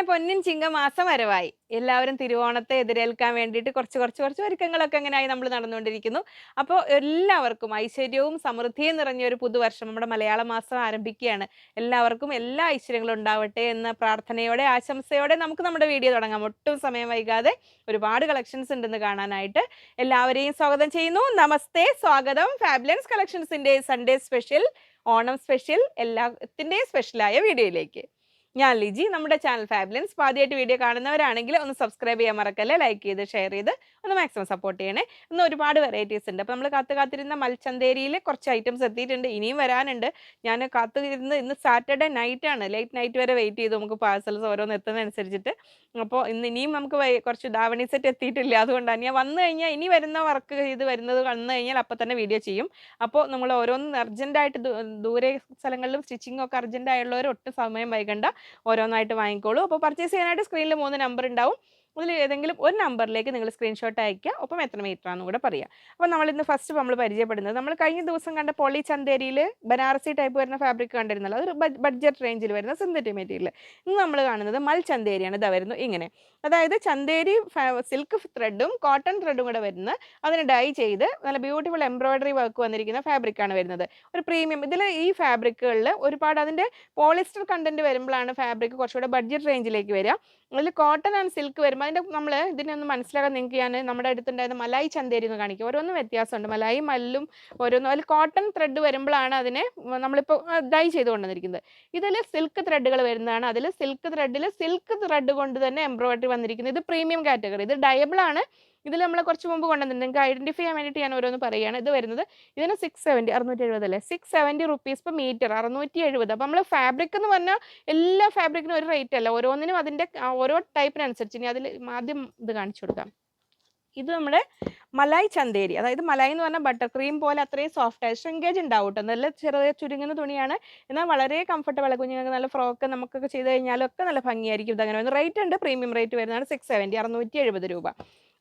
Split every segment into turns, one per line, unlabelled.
അങ്ങനെ പൊന്നിൻ ചിങ്ങമാസം വരവായി. എല്ലാവരും തിരുവോണത്തെ എതിരേൽക്കാൻ വേണ്ടിയിട്ട് കുറച്ച് കുറച്ച് കുറച്ച് ഒരുക്കങ്ങളൊക്കെ അങ്ങനെയായി നമ്മൾ നടന്നുകൊണ്ടിരിക്കുന്നു. അപ്പോൾ എല്ലാവർക്കും ഐശ്വര്യവും സമൃദ്ധിയും നിറഞ്ഞ ഒരു പുതുവർഷം നമ്മുടെ മലയാള മാസം ആരംഭിക്കുകയാണ്. എല്ലാവർക്കും എല്ലാ ഐശ്വര്യങ്ങളും ഉണ്ടാവട്ടെ എന്ന പ്രാർത്ഥനയോടെ ആശംസയോടെ നമുക്ക് നമ്മുടെ വീഡിയോ തുടങ്ങാം. ഒട്ടും സമയം വൈകാതെ ഒരുപാട് കളക്ഷൻസ് ഉണ്ടെന്ന് കാണാനായിട്ട് എല്ലാവരെയും സ്വാഗതം ചെയ്യുന്നു. നമസ്തേ സ്വാഗതം. ഫാബുലൻസ് കളക്ഷൻസിന്റെ സൺഡേ സ്പെഷ്യൽ ഓണം സ്പെഷ്യൽ എല്ലാത്തിന്റെയും സ്പെഷ്യലായ വീഡിയോയിലേക്ക്. ഞാൻ ലിജി. നമ്മുടെ ചാനൽ ഫാബിലൻസ്. ആദ്യമായിട്ട് വീഡിയോ കാണുന്നവരാണെങ്കിൽ ഒന്ന് സബ്സ്ക്രൈബ് ചെയ്യാൻ മറക്കല്ലേ? ലൈക്ക് ചെയ്ത് ഷെയർ ചെയ്ത് ഒന്ന് മാക്സിമം സപ്പോർട്ട് ചെയ്യണേ. ഇന്ന് ഒരുപാട് വെറൈറ്റീസ് ഉണ്ട്. അപ്പോൾ നമ്മൾ കാത്തു കാത്തിരുന്ന മൽച്ചന്തേരിയിൽ കുറച്ച് ഐറ്റംസ് എത്തിയിട്ടുണ്ട്. ഇനിയും വരാനുണ്ട്. ഞാൻ കാത്തിരുന്ന് ഇന്ന് സാറ്റർഡേ നൈറ്റ് ആണ്. ലേറ്റ് നൈറ്റ് വരെ വെയിറ്റ് ചെയ്ത്. നമുക്ക് പാഴ്സൽസ് ഓരോന്ന് എത്തുന്നതനുസരിച്ചിട്ട്. അപ്പോൾ ഇന്ന് ഇനിയും നമുക്ക് കുറച്ച് ദാവണി സെറ്റ് എത്തിയിട്ടില്ല. അതുകൊണ്ടാണ്. ഞാൻ വന്നു കഴിഞ്ഞാൽ ഇനി വരുന്ന വർക്ക് ചെയ്ത് വരുന്നത് വന്നു കഴിഞ്ഞാൽ അപ്പോൾ തന്നെ വീഡിയോ ചെയ്യും. അപ്പോൾ നമ്മൾ ഓരോന്ന് അർജന്റായിട്ട് ദൂരെ സ്ഥലങ്ങളിലും സ്റ്റിച്ചിങ്ങൊക്കെ അർജന്റായുള്ളവർ ഒട്ടും സമയം വൈകണ്ട. ഓരോന്നായിട്ട് വാങ്ങിക്കോളൂ. അപ്പോൾ പർച്ചേസ് ചെയ്യാനായിട്ട് സ്ക്രീനിൽ മൂന്ന് നമ്പർ ഉണ്ടാവും അതിൽ ഏതെങ്കിലും ഒരു നമ്പറിലേക്ക് നിങ്ങൾ സ്ക്രീൻഷോട്ട് അയക്കുക ഒപ്പം എത്ര മീറ്റർ ആണെന്ന് കൂടെ പറയാം. അപ്പോൾ നമ്മൾ ഇന്ന് ഫസ്റ്റ് നമ്മൾ പരിചയപ്പെടുന്നത് നമ്മൾ കഴിഞ്ഞ ദിവസം കണ്ട പൊളി ചന്തേരിയിൽ ബനാറസി ടൈപ്പ് വരുന്ന ഫാബ്രിക് കണ്ടിരുന്നല്ലോ. അതൊരു ബഡ്ജറ്റ് റേഞ്ചിൽ വരുന്ന സിന്തറ്റിക് മെറ്റീരിയൽ ഇന്ന് നമ്മൾ കാണുന്നത് മൽ ചന്തേരിയാണ്. ഇതാ വരുന്നു ഇങ്ങനെ. അതായത് ചന്തേരി സിൽക്ക് ത്രെഡും കോട്ടൺ ത്രെഡും കൂടെ വരുന്ന അതിന് ഡൈ ചെയ്ത് നല്ല ബ്യൂട്ടിഫുൾ എംബ്രോയിഡറി വർക്ക് വന്നിരിക്കുന്ന ഫാബ്രിക്കാണ് വരുന്നത്. ഒരു പ്രീമിയം ഇതിൽ ഈ ഫാബ്രിക്കുകളിൽ ഒരുപാട് അതിന്റെ പോളിസ്റ്റർ കണ്ടന്റ് വരുമ്പോഴാണ് ഫാബ്രിക് കുറച്ചുകൂടെ ബഡ്ജറ്റ് റേഞ്ചിലേക്ക് വരിക. അതിൽ കോട്ടൺ ആൻഡ് സിൽക്ക് വരുമ്പോൾ അതിന്റെ നമ്മൾ ഇതിനെ ഒന്ന് മനസ്സിലാക്കാൻ നിങ്ങൾക്ക് ഞാൻ നമ്മുടെ അടുത്തുണ്ടായിരുന്ന മലായി ചന്തേരി എന്ന് കാണിക്കും. ഓരോന്നും വ്യത്യാസമുണ്ട്. മലായി മല്ലും ഓരോന്നും. അതിൽ കോട്ടൺ ത്രെഡ് വരുമ്പോഴാണ് അതിനെ നമ്മളിപ്പോൾ ഡൈ ചെയ്ത് കൊണ്ടുവന്നിരിക്കുന്നത്. ഇതിൽ സിൽക്ക് ത്രെഡുകൾ വരുന്നതാണ്. അതിൽ സിൽക്ക് ത്രെഡിൽ സിൽക്ക് ത്രെഡ് കൊണ്ട് തന്നെ എംബ്രോയിഡറി വന്നിരിക്കുന്നത്. ഇത് പ്രീമിയം കാറ്റഗറി ഇത് ഡയബിൾ ആണ്. ഇതിൽ നമ്മൾ കുറച്ച് മുമ്പ് കൊണ്ടുവന്നിട്ടുണ്ട്. നിങ്ങൾക്ക് ഐഡന്റിഫൈ ചെയ്യാൻ വേണ്ടിയിട്ട് ഞാൻ ഓരോന്ന് പറയുകയാണ്. ഇത് വരുന്നത് ഇതിന് സിക്സ് സെവന്റി അറുന്നൂറ്റി എഴുപത് അല്ലേ? Six seventy rupees per metre അറുന്നൂറ്റി എഴുപത് അപ്പോൾ നമ്മൾ ഫാബ്രിക് എന്ന് പറഞ്ഞാൽ എല്ലാ ഫാബ്രിക്കിനും ഒരു റേറ്റ് അല്ല. ഓരോന്നിനും അതിന്റെ ഓരോ ടൈപ്പിനനുസരിച്ച് ഇനി അതിൽ ആദ്യം ഇത് കാണിച്ചു കൊടുക്കാം. ഇത് നമ്മുടെ മലായ് ചന്തേരി. അതായത് മലായ് എന്ന് പറഞ്ഞാൽ ബട്ടർ ക്രീം പോലെ അത്രയും സോഫ്റ്റ് ആയി ഷ്രിങ്കേജ് ഉണ്ടാവും നല്ല ചെറിയ ചുരുങ്ങുന്ന തുണിയാണ്. എന്നാൽ വളരെ കംഫർട്ടബിൾ കുഞ്ഞുങ്ങൾക്ക് നല്ല ഫ്രോക്ക് നമുക്കൊക്കെ ചെയ്ത് കഴിഞ്ഞാലൊക്കെ നല്ല ഭംഗിയായിരിക്കും. ഇത് വരുന്നത് റേറ്റ് ഉണ്ട്. പ്രീമിയം റേറ്റ് വരുന്നതാണ് സിക്സ് സെവന്റി അറുന്നൂറ്റി എഴുപത് രൂപ.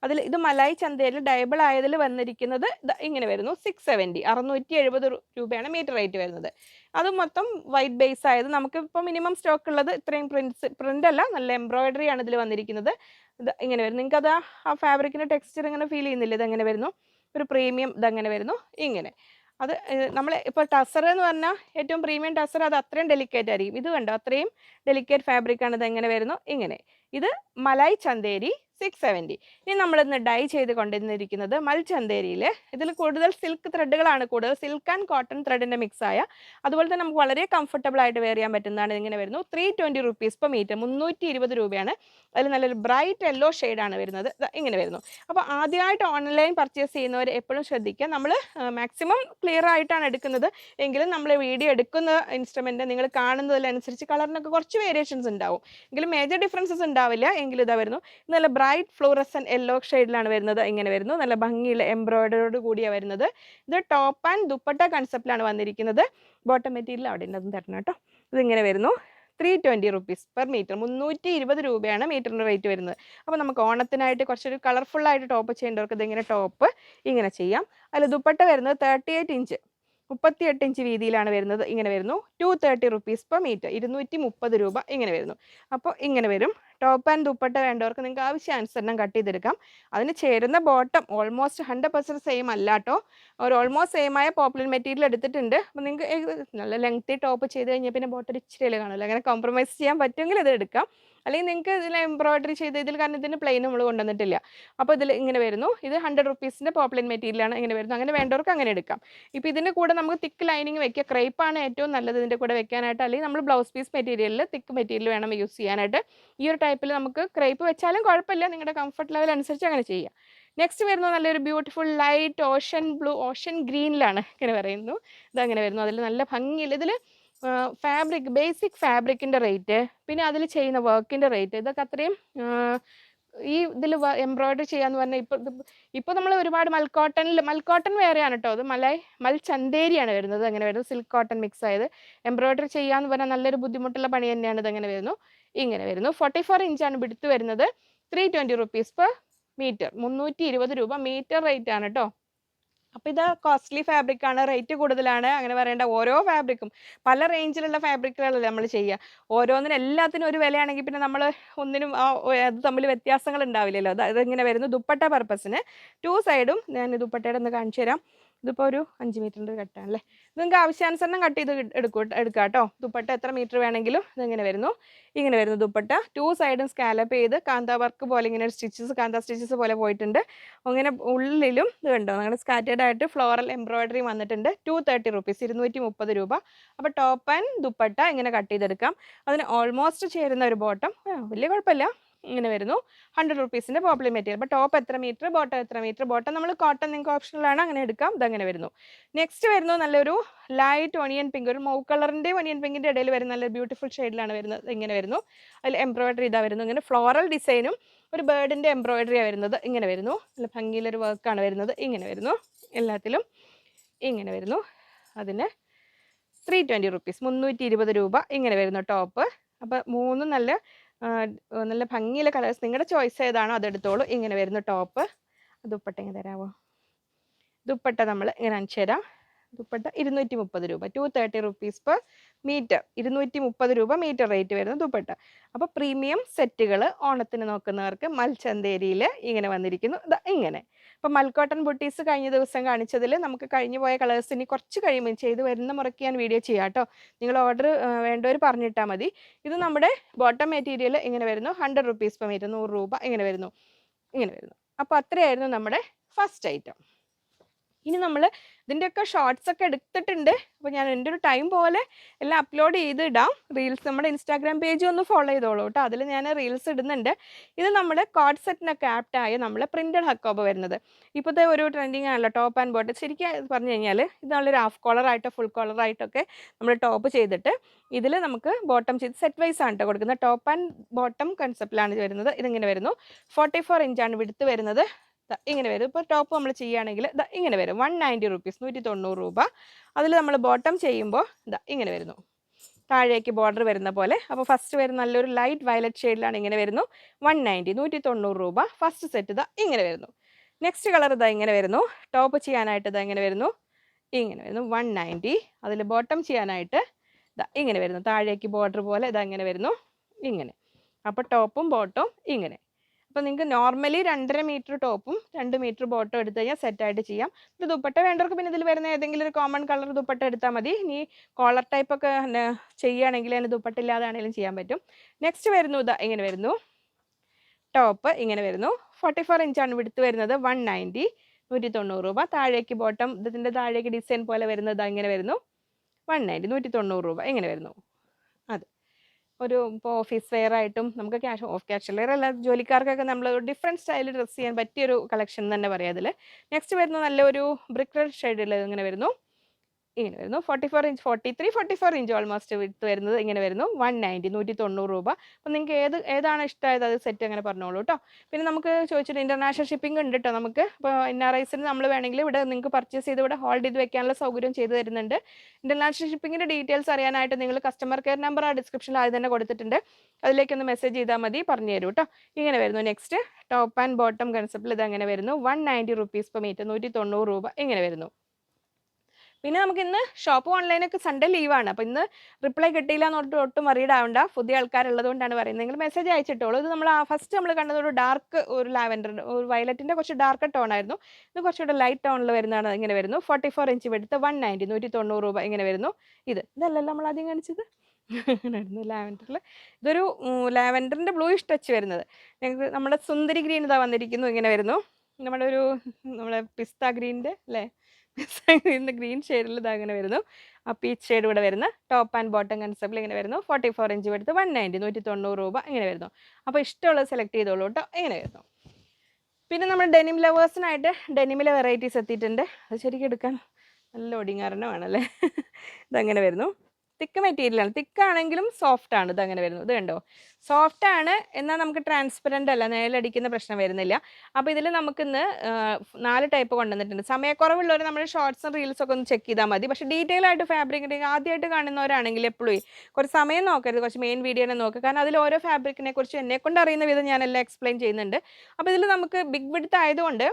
അതിൽ ഇത് മലായി ചന്തയിൽ ഡയബിൾ ആയതിൽ വന്നിരിക്കുന്നത് ഇങ്ങനെ വരുന്നു. സിക്സ് സെവന്റി അറുന്നൂറ്റി എഴുപത് രൂപയാണ് മീറ്റർ റേറ്റ് വരുന്നത്. അത് മൊത്തം വൈറ്റ് ബേസ് ആയത് നമുക്ക് ഇപ്പോൾ മിനിമം സ്റ്റോക്ക് ഉള്ളത് ഇത്രയും പ്രിൻസ് പ്രിന്റ് അല്ല നല്ല എംബ്രോയിഡറി ആണ് ഇതിൽ വന്നിരിക്കുന്നത്. ഇത് ഇങ്ങനെ വരും നിങ്ങൾക്ക് അത് ആ ഫാബ്രിക്കിന്റെ ടെക്സ്ചർ ഇങ്ങനെ ഫീൽ ചെയ്യുന്നില്ല? ഇതെങ്ങനെ വരുന്നു. ഒരു പ്രീമിയം ഇതങ്ങനെ വരുന്നു. ഇങ്ങനെ. അത് നമ്മൾ ഇപ്പോൾ ടസർ എന്ന് പറഞ്ഞാൽ ഏറ്റവും പ്രീമിയം ടസർ അത് അത്രയും ഡെലിക്കേറ്റ് ആയിരിക്കും. ഇത് കണ്ടോ? അത്രയും ഡെലിക്കേറ്റ് ഫാബ്രിക്കാണ് ഇതെങ്ങനെ വരുന്നു? ഇങ്ങനെ. ഇത് മലായ് ചന്തേരി സിക്സ് സെവന്റി. ഇനി നമ്മളിന്ന് ഡൈ ചെയ്ത് കൊണ്ടുവന്നിരിക്കുന്നത് മൽ ചന്തേരിയിൽ ഇതിൽ കൂടുതൽ സിൽക്ക് ത്രെഡുകളാണ് കൂടുതൽ സിൽക്ക് ആൻഡ് കോട്ടൺ ത്രെഡിന്റെ മിക്സ് ആയ അതുപോലെ തന്നെ നമുക്ക് വളരെ കംഫർട്ടബിൾ ആയിട്ട് വെയർ ചെയ്യാൻ പറ്റുന്നതാണ്. ഇതിങ്ങനെ വരുന്നു. Three twenty rupees per metre മുന്നൂറ്റി ഇരുപത് രൂപയാണ്. അതിൽ നല്ലൊരു ബ്രൈറ്റ് യെല്ലോ ആണ് വരുന്നത്. ഇങ്ങനെ വരുന്നു. അപ്പോൾ ആദ്യമായിട്ട് ഓൺലൈൻ പർച്ചേസ് ചെയ്യുന്നവർ എപ്പോഴും ശ്രദ്ധിക്കുക. നമ്മൾ മാക്സിമം ക്ലിയർ ആയിട്ടാണ് എടുക്കുന്നത്. എങ്കിലും നമ്മൾ വീഡിയോ എടുക്കുന്ന ഇൻസ്ട്രുമെന്റ് നിങ്ങൾ കാണുന്നതിനനുസരിച്ച് കളറിനൊക്കെ കുറച്ച് വേരിയേഷൻസ് ഉണ്ടാവും. എങ്കിലും മേജർ ഡിഫറൻസസ് ഉണ്ടാവില്ല. എങ്കിലും ഇതാ വരുന്നു. നല്ല നല്ല ബ്രൈറ്റ് ഫ്ലൂറസൻ യെല്ലോ ഷെയ്ഡിലാണ് വരുന്നത്. ഇങ്ങനെ വരുന്നു. നല്ല ഭംഗിയുള്ള എംബ്രോയിഡറിയോട് കൂടിയാണ് വരുന്നത്. ഇത് ടോപ്പ് ആൻഡ് ദുപ്പട്ട കൺസെപ്റ്റിലാണ് വന്നിരിക്കുന്നത്. ബോട്ടം മെറ്റീരിയൽ അവിടെ ഉണ്ടെന്ന് തരണം കേട്ടോ. ഇതിങ്ങനെ വരുന്നു. Three twenty rupees per metre. മുന്നൂറ്റി ഇരുപത് രൂപയാണ് മീറ്ററിന്റെ റേറ്റ് വരുന്നത്. അപ്പോൾ നമുക്ക് ഓണത്തിനായിട്ട് കുറച്ചൊരു കളർഫുള്ളായിട്ട് ടോപ്പ് ചെയ്യേണ്ടവർക്ക് ഇതിങ്ങനെ ടോപ്പ് ഇങ്ങനെ ചെയ്യാം. അതിൽ ദുപ്പട്ട വരുന്നത് തേർട്ടി എയ്റ്റ് ഇഞ്ച്. മുപ്പത്തി എട്ട് ഇഞ്ച് വീതിയിലാണ് വരുന്നത്. ഇങ്ങനെ വരുന്നു. Two thirty rupees per metre. ഇരുന്നൂറ്റി മുപ്പത് രൂപ ഇങ്ങനെ വരുന്നു. അപ്പോൾ ഇങ്ങനെ വരും. ടോപ്പ് ആൻഡ് ദുപ്പട്ട വേണ്ടവർക്ക് നിങ്ങൾക്ക് ആവശ്യാനുസരണം കട്ട് ചെയ്തെടുക്കാം. അതിന് ചേരുന്ന bottom almost hundred percent same അല്ല കേട്ടോ ഒരു ഓൾമോസ്റ്റ് സെയിം ആയ പോപ്പുലർ മെറ്റീരിയൽ എടുത്തിട്ടുണ്ട്. അപ്പോൾ നിങ്ങൾക്ക് നല്ല ലെങ്തി ടോപ്പ് ചെയ്ത് കഴിഞ്ഞാൽ പിന്നെ ബോട്ടം ഇച്ചിരി കാണില്ല അങ്ങനെ കോംപ്രമൈസ് ചെയ്യാൻ പറ്റുമെങ്കിൽ ഇത് എടുക്കാം. അല്ലെങ്കിൽ നിങ്ങൾക്ക് ഇതിൽ എംബ്രോയിഡറി ചെയ്ത് ഇതിൽ കാരണം ഇതിന് പ്ലെയിൻ നമ്മൾ കൊണ്ടുവന്നിട്ടില്ല. അപ്പോൾ ഇതിൽ ഇങ്ങനെ വരുന്നു. ഇത് ഹൺഡ്രഡ് റുപ്പീസിന്റെ പോപ്പുലർ മെറ്റീരിയലാണ് ഇങ്ങനെ വരുന്നത് അങ്ങനെ വേണ്ടവർക്ക് അങ്ങനെ എടുക്കാം. ഇപ്പോൾ ഇതിന്റെ കൂടെ നമുക്ക് തിക്ക് ലൈനിങ് വെക്കുക ക്രേപ്പാണ് ഏറ്റവും നല്ലത് ഇതിന്റെ കൂടെ വെക്കാനായിട്ട്. അല്ലെങ്കിൽ നമ്മൾ ബ്ലൗസ് പീസ് മെറ്റീരിയലിൽ തിക്ക് മെറ്റീരിയൽ വേണം യൂസ് ചെയ്യാനായിട്ട്. ഈ ഒരു ടൈപ്പിൽ നമുക്ക് ക്രേപ്പ് വെച്ചാലും കുഴപ്പമില്ല. നിങ്ങളുടെ കംഫർട്ട് ലെവൽ അനുസരിച്ച് അങ്ങനെ ചെയ്യാം. നെക്സ്റ്റ് വരുന്നത് നല്ലൊരു beautiful light ocean blue ocean ഗ്രീനിലാണ് ഇങ്ങനെ പറയുന്നു. ഇതങ്ങനെ വരുന്നു. അതിൽ നല്ല ഭംഗിയിൽ ഇതിൽ ഫാബ്രിക് ബേസിക് ഫാബ്രിക്കിന്റെ റേറ്റ് പിന്നെ അതിൽ ചെയ്യുന്ന വർക്കിന്റെ റേറ്റ് ഇതൊക്കെ അത്രയും ഈ ഇതിൽ എംബ്രോയിഡറി ചെയ്യാന്ന് പറഞ്ഞാൽ ഇപ്പോൾ ഇപ്പോൾ നമ്മൾ ഒരുപാട് മൽക്കോട്ടണിൽ മൽക്കോട്ടൺ വേറെയാണ് കേട്ടോ അത് മലായ് മൽ ചന്തേരിയാണ് വരുന്നത്. അങ്ങനെ വരുന്നത് സിൽക്ക് കോട്ടൺ മിക്സ് ആയത്. എംബ്രോയിഡറി ചെയ്യാന്ന് പറഞ്ഞാൽ നല്ലൊരു ബുദ്ധിമുട്ടുള്ള പണി തന്നെയാണ് ഇതങ്ങനെ വരുന്നു. ഇങ്ങനെ വരുന്നു. ഫോർട്ടി ഫോർ ഇഞ്ചാണ് പിടുത്ത് വരുന്നത്. Three twenty rupees per metre മുന്നൂറ്റി ഇരുപത് രൂപ മീറ്റർ റേറ്റ് ആണ് കേട്ടോ അപ്പോൾ ഇത് കോസ്റ്റ്ലി ഫാബ്രിക് ആണ്. റേറ്റ് കൂടുതലാണ്. അങ്ങനെ പറയേണ്ട ഓരോ ഫാബ്രിക്കും പല റേഞ്ചിലുള്ള ഫാബ്രിക്കുകളല്ലേ നമ്മൾ ചെയ്യുക. ഓരോന്നിനും എല്ലാത്തിനും ഒരു വിലയാണെങ്കിൽ പിന്നെ നമ്മൾ ഒന്നിനും അത് തമ്മിൽ വ്യത്യാസങ്ങൾ ഉണ്ടാവില്ലല്ലോ. അത് ഇതിങ്ങനെ വരുന്നു. ദുപ്പട്ട പർപ്പസിന് ടു സൈഡും ഞാൻ ദുപ്പട്ടയുടെ ഒന്ന് കാണിച്ചു തരാം. ഇതിപ്പോൾ ഒരു അഞ്ച് മീറ്ററിന്റെ ഒരു കട്ടാണല്ലേ നിങ്ങൾക്ക് ആവശ്യാനുസരണം കട്ട് ചെയ്ത് എടുക്കും എടുക്കാം കേട്ടോ. ദുപ്പട്ട എത്ര മീറ്റർ വേണമെങ്കിലും ഇതിങ്ങനെ വരുന്നു. ഇങ്ങനെ വരുന്നു ദുപ്പട്ട. ടു സൈഡും സ്കാലപ്പ് ചെയ്ത് കാന്ത വർക്ക് പോലെ ഇങ്ങനെ സ്റ്റിച്ചസ് കാന്ത സ്റ്റിച്ചസ് പോലെ പോയിട്ടുണ്ട്. അങ്ങനെ ഉള്ളിലും ഇത് കണ്ടോ? നിങ്ങളുടെ സ്കാറ്റേഡ് ആയിട്ട് ഫ്ലോറൽ എംബ്രോയിഡറി വന്നിട്ടുണ്ട്. ടു തേർട്ടി റുപ്പീസ് ഇരുന്നൂറ്റി മുപ്പത് രൂപ. അപ്പോൾ ടോപ്പ് ആൻഡ് ദുപ്പട്ട ഇങ്ങനെ കട്ട് ചെയ്തെടുക്കാം. അതിന് ഓൾമോസ്റ്റ് ചേരുന്ന ഒരു ബോട്ടം വലിയ കുഴപ്പമില്ല. ഇങ്ങനെ വരുന്നു. ഹൺഡ്രഡ് റുപ്പീസിന്റെ പോപ്പുലർ മെറ്റീരിയൽ അപ്പോൾ ടോപ്പ് എത്ര മീറ്റർ ബോട്ടം എത്ര മീറ്റർ ബോട്ടം നമ്മൾ കോട്ടൺ നിങ്ങൾക്ക് ഓപ്ഷനിലാണ് അങ്ങനെ എടുക്കാം. ഇതങ്ങനെ വരുന്നു. നെക്സ്റ്റ് വരുന്നു നല്ലൊരു ലൈറ്റ് ഒണിയൻ പിങ്ക് ഒരു മൗ കളറിന്റെ ഒണിയൻ പിങ്കിന്റെ ഇടയിൽ വരുന്ന നല്ല ബ്യൂട്ടിഫുൾ ഷെയ്ഡിലാണ് വരുന്നത്. ഇങ്ങനെ വരുന്നു. അതിൽ എംബ്രോയിഡറി ഇതാ വരുന്നു. ഇങ്ങനെ ഫ്ലോറൽ ഡിസൈനും ഒരു ബേർഡിന്റെ എംബ്രോയിഡറിയാണ് വരുന്നത്. ഇങ്ങനെ വരുന്നു. നല്ല ഭംഗിയിലൊരു വർക്കാണ് വരുന്നത്. ഇങ്ങനെ വരുന്നു. എല്ലാത്തിലും ഇങ്ങനെ വരുന്നു. അതിന് ത്രീ ട്വന്റി റുപ്പീസ് മുന്നൂറ്റി ഇരുപത് രൂപ ഇങ്ങനെ വരുന്നു ടോപ്പ് അപ്പോൾ മൂന്ന് നല്ല നല്ല ഭംഗിയുള്ള കളേഴ്സ് നിങ്ങളുടെ ചോയ്സ് ഏതാണോ അതെടുത്തോളൂ. ഇങ്ങനെ വരുന്ന ടോപ്പ് ദുപ്പട്ട ഇങ്ങനെ തരാമോ ദുപ്പട്ട നമ്മൾ ഇങ്ങനെ അണിച്ചു തരാം. ദുപ്പട്ട ഇരുന്നൂറ്റി മുപ്പത് രൂപ. Two thirty rupees per metre ഇരുന്നൂറ്റി മുപ്പത് രൂപ മീറ്റർ റേറ്റ് വരുന്ന ദുപ്പട്ട. അപ്പോൾ പ്രീമിയം സെറ്റുകൾ ഓണത്തിന് നോക്കുന്നവർക്ക് മൽച്ചന്തേരിയിൽ ഇങ്ങനെ വന്നിരിക്കുന്നു. ഇങ്ങനെ. അപ്പോൾ മൽക്കോട്ടൺ ബുട്ടീസ് കഴിഞ്ഞ ദിവസം കാണിച്ചതിൽ നമുക്ക് കഴിഞ്ഞു പോയ കളേഴ്സ് ഇനി കുറച്ച് കഴിയുമ്പോൾ ചെയ്ത് വരുന്ന മുറയ്ക്ക് ഞാൻ വീഡിയോ ചെയ്യാം കേട്ടോ. നിങ്ങൾ ഓർഡർ വേണ്ടവർ പറഞ്ഞിട്ടാൽ മതി. ഇത് നമ്മുടെ ബോട്ടം മെറ്റീരിയൽ ഇങ്ങനെ വരുന്നു. ഹൺഡ്രഡ് റുപ്പീസ് പെർ മീറ്റർ നൂറ് രൂപ ഇങ്ങനെ വരുന്നു. ഇങ്ങനെ വരുന്നു. അപ്പോൾ അത്രയായിരുന്നു നമ്മുടെ ഫസ്റ്റ് ഐറ്റം ഇനി നമ്മൾ ഇതിന്റെയൊക്കെ ഷോർട്സ് ഒക്കെ എടുത്തിട്ടുണ്ട്. അപ്പോൾ ഞാൻ എന്റെ ഒരു ടൈം പോലെ എല്ലാം അപ്ലോഡ് ചെയ്ത് ഇടാം റീൽസ് നമ്മുടെ ഇൻസ്റ്റാഗ്രാം പേജ് ഒന്ന് ഫോളോ ചെയ്തോളൂ കേട്ടോ അതിൽ ഞാൻ റീൽസ് ഇടുന്നുണ്ട്. ഇത് നമ്മുടെ കോഡ് സെറ്റിനൊക്കെ ആപ്റ്റായ നമ്മൾ പ്രിന്റഡ് ഹക്കോബ് വരുന്നത്. ഇപ്പോഴത്തെ ഒരു ട്രെൻഡിങ് ആണല്ലോ ടോപ്പ് ആൻഡ് ബോട്ടം ശരിക്കും പറഞ്ഞു കഴിഞ്ഞാൽ ഇത് നമ്മളൊരു ഹാഫ് കോളറായിട്ടോ ഫുൾ കോളറായിട്ടൊക്കെ നമ്മൾ ടോപ്പ് ചെയ്തിട്ട് ഇതിൽ നമുക്ക് ബോട്ടം ചെയ്ത് സെറ്റ് വൈസ് ആണ് കേട്ടോ കൊടുക്കുന്നത്. ടോപ്പ് ആൻഡ് ബോട്ടം കൺസെപ്റ്റിലാണ് വരുന്നത്. ഇതിങ്ങനെ വരുന്നു. ഫോർട്ടി ഫോർ ഇഞ്ചാണ് വിടുത്ത് വരുന്നത്. ഇങ്ങനെ വരും. ഇപ്പോൾ ടോപ്പ് നമ്മൾ ചെയ്യുകയാണെങ്കിൽ ദാ ഇങ്ങനെ വരും. വൺ നയന്റി റുപ്പീസ് നൂറ്റി തൊണ്ണൂറ് രൂപ. അതിൽ നമ്മൾ ബോട്ടം ചെയ്യുമ്പോൾ ദാ ഇങ്ങനെ വരുന്നു. താഴേക്ക് ബോർഡർ വരുന്ന പോലെ. അപ്പോൾ ഫസ്റ്റ് വരുന്ന നല്ലൊരു ലൈറ്റ് വയലറ്റ് ഷെയ്ഡിലാണ് ഇങ്ങനെ വരുന്നു. വൺ നയന്റി നൂറ്റി തൊണ്ണൂറ് രൂപ. ഫസ്റ്റ് സെറ്റ് ഇതാ ഇങ്ങനെ വരുന്നു. നെക്സ്റ്റ് കളർ ഇതാ ഇങ്ങനെ വരുന്നു. ടോപ്പ് ചെയ്യാനായിട്ട് ഇതാ ഇങ്ങനെ വരുന്നു. ഇങ്ങനെ വരുന്നു. വൺ നയന്റി അതിൽ ബോട്ടം ചെയ്യാനായിട്ട് ഇതാ ഇങ്ങനെ വരുന്നു. താഴേക്ക് ബോർഡർ പോലെ ഇതാ ഇങ്ങനെ വരുന്നു. ഇങ്ങനെ. അപ്പോൾ ടോപ്പും ബോട്ടവും ഇങ്ങനെ. അപ്പോൾ നിങ്ങൾക്ക് നോർമലി രണ്ടര മീറ്റർ ടോപ്പും രണ്ട് മീറ്റർ ബോട്ടം എടുത്തു കഴിഞ്ഞാൽ സെറ്റായിട്ട് ചെയ്യാം. ഇത് ദുപ്പട്ട വേണ്ടവർക്ക് പിന്നെ ഇതിൽ വരുന്ന ഏതെങ്കിലും ഒരു കോമൺ കളർ ദുപ്പട്ട എടുത്താൽ മതി. ഇനി കോളർ ടൈപ്പ് ഒക്കെ ചെയ്യുകയാണെങ്കിൽ അതിന് ദുപ്പട്ട ഇല്ലാതാണെങ്കിലും ചെയ്യാൻ പറ്റും. നെക്സ്റ്റ് വരുന്നു ഇതാ ഇങ്ങനെ വരുന്നു. ടോപ്പ് ഇങ്ങനെ വരുന്നു. ഫോർട്ടി ഫോർ ഇഞ്ചാണ് വിടുത്ത് വരുന്നത്. വൺ നയന്റി നൂറ്റി തൊണ്ണൂറ് രൂപ. താഴേക്ക് ബോട്ടം ഇതിന്റെ താഴേക്ക് ഡിസൈൻ പോലെ വരുന്നത് ഇങ്ങനെ വരുന്നു. വൺ നയന്റി നൂറ്റി തൊണ്ണൂറ് രൂപ. ഇങ്ങനെ വരുന്നു. ഒരു ഇപ്പോൾ ഓഫീസ് വെയർ ആയിട്ടും നമുക്ക് ക്യാഷ് ഓഫ് ക്യാഷ് വെയർ അല്ല ജോലിക്കാർക്കൊക്കെ നമ്മൾ ഡിഫറെന്റ് സ്റ്റൈലിൽ ഡ്രസ്സ് ചെയ്യാൻ പറ്റിയൊരു കളക്ഷൻ തന്നെ പറയാം അതിൽ നെക്സ്റ്റ് വരുന്ന നല്ലൊരു ബ്രിക്ക് റെഡ് ഷെയ്ഡിൽ ഇങ്ങനെ വരുന്നു. ഇങ്ങനെ വരുന്നു. Forty four inch forty three forty four inch almost with വരുന്നത് ഇങ്ങനെ വരുന്നു. വൺ നയന്റി നൂറ്റി തൊണ്ണൂറ് രൂപ. അപ്പം നിങ്ങൾക്ക് ഏത് ഏതാണ് ഇഷ്ടമായത് അത് സെറ്റ് അങ്ങനെ പറഞ്ഞോളൂ കേട്ടോ പിന്നെ നമുക്ക് ചോദിച്ചിട്ട് ഇന്റർനാഷണൽ ഷിപ്പിംഗ് ഉണ്ട് കേട്ടോ നമുക്ക്. ഇപ്പോൾ എൻ ആർ ഐസിന് നമ്മൾ വേണമെങ്കിൽ ഇവിടെ നിങ്ങൾക്ക് പർച്ചേസ് ചെയ്ത് ഇവിടെ ഹോൾഡ് ചെയ്ത് വെക്കാനുള്ള സൗകര്യം ചെയ്തു തരുന്നുണ്ട്. ഇന്റർനാഷണൽ ഷിപ്പിങ്ങിന്റെ ഡീറ്റെയിൽസ് അറിയാനായിട്ട് നിങ്ങൾ കസ്റ്റമർ കെയർ നമ്പർ ആ ഡിസ്ക്രിപ്ഷനിൽ ആദ്യം തന്നെ കൊടുത്തിട്ടുണ്ട്. അതിലേക്കൊന്ന് മെസ്സേജ് ചെയ്താൽ മതി പറഞ്ഞു തരൂ കേട്ടോ ഇങ്ങനെ വരുന്നു. നെക്സ്റ്റ് ടോപ്പ് ആൻഡ് ബോട്ടം കൺസെപ്റ്റിൽ ഇത് അങ്ങനെ വരുന്നു. One ninety rupees per metre നൂറ്റി തൊണ്ണൂറ് രൂപ. ഇങ്ങനെ വരുന്നു. പിന്നെ നമുക്ക് ഇന്ന് ഷോപ്പ് ഓൺലൈനൊക്കെ സൺഡേ ലീവാണ് അപ്പോൾ ഇന്ന് റിപ്ലൈ കിട്ടിയില്ല എന്ന് പറഞ്ഞിട്ട് ഒട്ടും ആവണ്ട. പുതിയ ആൾക്കാരുള്ളത് കൊണ്ടാണ് പറയുന്നത്. നിങ്ങൾ മെസ്സേജ് അയച്ചിട്ടോളൂ. ഇത് നമ്മൾ ഫസ്റ്റ് നമ്മൾ കണ്ടത് ഒരു ഡാർക്ക് ഒരു ലാവൻഡർ ഒരു വയലറ്റിന്റെ കുറച്ച് ഡാർക്ക് ടോൺ ആയിരുന്നു. ഇത് കുറച്ചുകൂടെ ലൈറ്റ് ടോണിൽ വരുന്നതാണ് ഇങ്ങനെ വരുന്നു. ഫോർട്ടി ഫോർ ഇഞ്ച് എടുത്ത് വൺ നയന്റി നൂറ്റി തൊണ്ണൂറ് രൂപ ഇങ്ങനെ വരുന്നു. ഇത് ഇതല്ലല്ലോ നമ്മൾ ആദ്യം കാണിച്ചത്? ലാവൻഡറിൽ ഇതൊരു ലാവൻഡറിന്റെ ബ്ലൂയിഷ് ടച്ച് വരുന്നത്. ഞങ്ങൾക്ക് നമ്മുടെ സുന്ദരി ഗ്രീൻ ഇതാ വന്നിരിക്കുന്നു. ഇങ്ങനെ വരുന്നു. നമ്മുടെ ഒരു നമ്മുടെ പിസ്ത ഗ്രീന്റെ അല്ലേ? ഗ്രീനിന്റെ ഗ്രീൻ ഷെയ്ഡിൽ ഇത് അങ്ങനെ വരുന്നു. ആ പീച്ച് ഷെയ്ഡ് ഇവിടെ വരുന്ന. ടോപ്പ് ആൻഡ് ബോട്ടം കൺസെപ്റ്റിൽ ഇങ്ങനെ വരുന്നു. ഫോർട്ടി ഫോർ ഇഞ്ച് എടുത്ത് വൺ നയന്റി നൂറ്റി തൊണ്ണൂറ് രൂപ ഇങ്ങനെ വരുന്നു. അപ്പോൾ ഇഷ്ടമുള്ള സെലക്ട് ചെയ്തോളൂ കേട്ടോ. ഇങ്ങനെ വരുന്നു. പിന്നെ നമ്മൾ ഡെനിം ലവേഴ്സിനായിട്ട് ഡെനിമിലെ വെറൈറ്റീസ് എത്തിയിട്ടുണ്ട്. അത് ശരിക്കും എടുക്കാൻ നല്ല ഒടിങ്ങാരണമാണല്ലേ ഇതങ്ങനെ വരുന്നു. തിക്ക് മെറ്റീരിയലാണ് തിക്കാണെങ്കിലും സോഫ്റ്റ് ആണ് ഇതങ്ങനെ വരുന്നു ഇത് കണ്ടോ? സോഫ്റ്റ് ആണ് എന്നാൽ നമുക്ക് ട്രാൻസ്പെറന്റ് അല്ല നേലടിക്കുന്ന പ്രശ്നം വരുന്നില്ല. അപ്പോൾ ഇതിൽ നമുക്കിന്ന് നാല് ടൈപ്പ് കൊണ്ടുവന്നിട്ടുണ്ട്. സമയക്കുറവുള്ളവർ നമ്മൾ ഷോർട്സും റീൽസും ഒക്കെ ഒന്ന് ചെക്ക് ചെയ്താൽ മതി. പക്ഷേ ഡീറ്റെയിൽ ആയിട്ട് ഫാബ്രിക് ആദ്യമായിട്ട് കാണുന്നവരാണെങ്കിൽ എപ്പോഴും കുറച്ച് സമയം നോക്കരുത്. കുറച്ച് മെയിൻ വീഡിയോനെ നോക്കുക. കാരണം അതിൽ ഓരോ ഫാബ്രിക്കിനെ കുറിച്ച് എന്നെ കൊണ്ട് അറിയുന്ന വിധം ഞാനെല്ലാം എക്സ്പ്ലെയിൻ ചെയ്യുന്നുണ്ട്. അപ്പോൾ ഇതിൽ നമുക്ക് ബിഗ് വിഡ്ത്ത് ആയതുകൊണ്ട്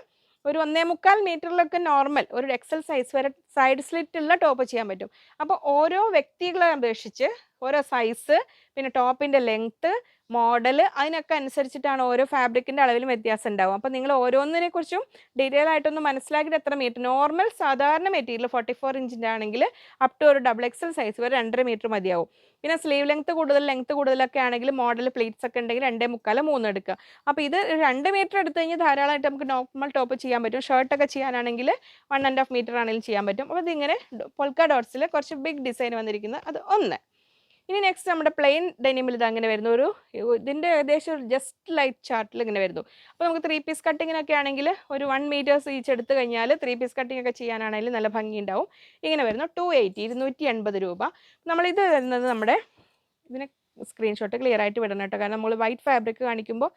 ഒരു ഒന്നേ മുക്കാൽ മീറ്ററിലൊക്കെ നോർമൽ ഒരു എക്സൽ സൈസ് വരെ സൈഡ് സ്ലിറ്റ് ഉള്ള ടോപ്പ് ചെയ്യാൻ പറ്റും. അപ്പോൾ ഓരോ വ്യക്തികളെ അപേക്ഷിച്ച് ഓരോ സൈസ് പിന്നെ ടോപ്പിന്റെ ലെങ്ത്ത് മോഡൽ അതിനൊക്കെ അനുസരിച്ചിട്ടാണ് ഓരോ ഫാബ്രിക്കിന്റെ അളവിലും വ്യത്യാസം ഉണ്ടാവും അപ്പോൾ നിങ്ങൾ ഓരോന്നിനെ കുറിച്ചും ഡീറ്റെയിൽ ആയിട്ടൊന്ന് മനസ്സിലാക്കിയിട്ട് എത്ര മീറ്റർ നോർമൽ സാധാരണ മെറ്റീരിയൽ ഫോർട്ടി ഫോർ ഇഞ്ചിന്റെ ആണെങ്കിൽ അപ് ടു ഒരു ഡബിൾ എക്സൽ സൈസ് വരെ രണ്ടര മീറ്റർ മതിയാവും. പിന്നെ സ്ലീവ് ലെങ്ത് കൂടുതൽ ലെങ്ത് കൂടുതലൊക്കെ ആണെങ്കിൽ മോഡൽ പ്ലേറ്റ്സ് ഒക്കെ ഉണ്ടെങ്കിൽ രണ്ടേ മുക്കാൽ മൂന്ന് എടുക്കുക. അപ്പോൾ ഇത് രണ്ട് മീറ്റർ എടുത്തു കഴിഞ്ഞാൽ ധാരാളമായിട്ട് നമുക്ക് നോർമൽ ടോപ്പ് ചെയ്യാൻ പറ്റും. ഷർട്ടൊക്കെ ചെയ്യാനാണെങ്കിൽ വൺ ആൻഡ് ഹാഫ് മീറ്റർ ആണെങ്കിലും ചെയ്യാൻ പറ്റും. അപ്പോൾ ഇതിങ്ങനെ പൊൽക്ക ഡോട്ട്സിൽ കുറച്ച് ബിഗ് ഡിസൈൻ വന്നിരിക്കുന്നത്. അത് ഒന്ന്. ഇനി നെക്സ്റ്റ് നമ്മുടെ പ്ലെയിൻ ഡെനിമിൽ ഇത് അങ്ങനെ വരുന്നു. ഒരു ഇതിന്റെ ഏകദേശം ഒരു ജസ്റ്റ് ലൈറ്റ് ചാർട്ടിൽ ഇങ്ങനെ വരുന്നു. അപ്പോൾ നമുക്ക് ത്രീ പീസ് കട്ടിങ്ങിനൊക്കെ ആണെങ്കിൽ ഒരു വൺ മീറ്റേഴ്സ് ഈച്ച് എടുത്തു കഴിഞ്ഞാൽ ത്രീ പീസ് കട്ടിംഗ് ഒക്കെ ചെയ്യാനാണെങ്കിൽ നല്ല ഭംഗി ഉണ്ടാവും ഇങ്ങനെ വരുന്നു. ടു എയ്റ്റി ഇരുന്നൂറ്റി എൺപത് രൂപ. നമ്മളിത് വരുന്നത് നമ്മുടെ ഇതിനെ സ്ക്രീൻഷോട്ട് ക്ലിയർ ആയിട്ട് വിടണം കേട്ടോ. കാരണം നമ്മൾ വൈറ്റ് ഫാബ്രിക് കാണിക്കുമ്പോൾ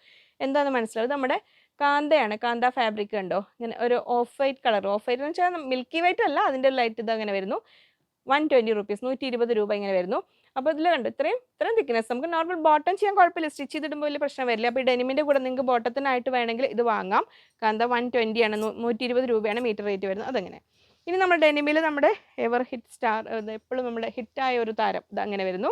എന്താണെന്ന് മനസ്സിലാവും? നമ്മുടെ കാന്തയാണ്. കാന്ത ഫാബ്രിക് ഉണ്ടോ ഇങ്ങനെ ഒരു off white colour off white എന്ന് വെച്ചാൽ മിൽക്കി വൈറ്റ് അല്ല അതിന്റെ ലൈറ്റ് ഇത് അങ്ങനെ വരുന്നു. വൺ ട്വന്റി റുപ്പീസ് നൂറ്റി ഇരുപത് രൂപ ഇങ്ങനെ വരുന്നു. അപ്പോൾ ഇതിൽ കണ്ടു? ഇത്രയും ഇത്രയും തിക്നെസ് നമുക്ക് നോർമൽ ബോട്ടം ചെയ്യാൻ കുഴപ്പമില്ല. സ്റ്റിച്ച് ചെയ്തിടുമ്പോൾ വലിയ പ്രശ്നം വരില്ല. അപ്പോൾ ഡെനിമിന്റെ കൂടെ നിങ്ങൾക്ക് ബോട്ടത്തിനായിട്ട് വേണമെങ്കിൽ ഇത് വാങ്ങാം. കാന്ത വൺ ട്വന്റി ആണ്. നൂറ്റി ഇരുപത് രൂപയാണ് മീറ്റർ റേറ്റ് വരുന്നത്. അതങ്ങനെ. ഇനി നമ്മുടെ ഡെനിമിൽ നമ്മുടെ എവർ ഹിറ്റ് സ്റ്റാർ എപ്പോഴും നമ്മുടെ ഹിറ്റായ ഒരു താരം ഇത് അങ്ങനെ വരുന്നു.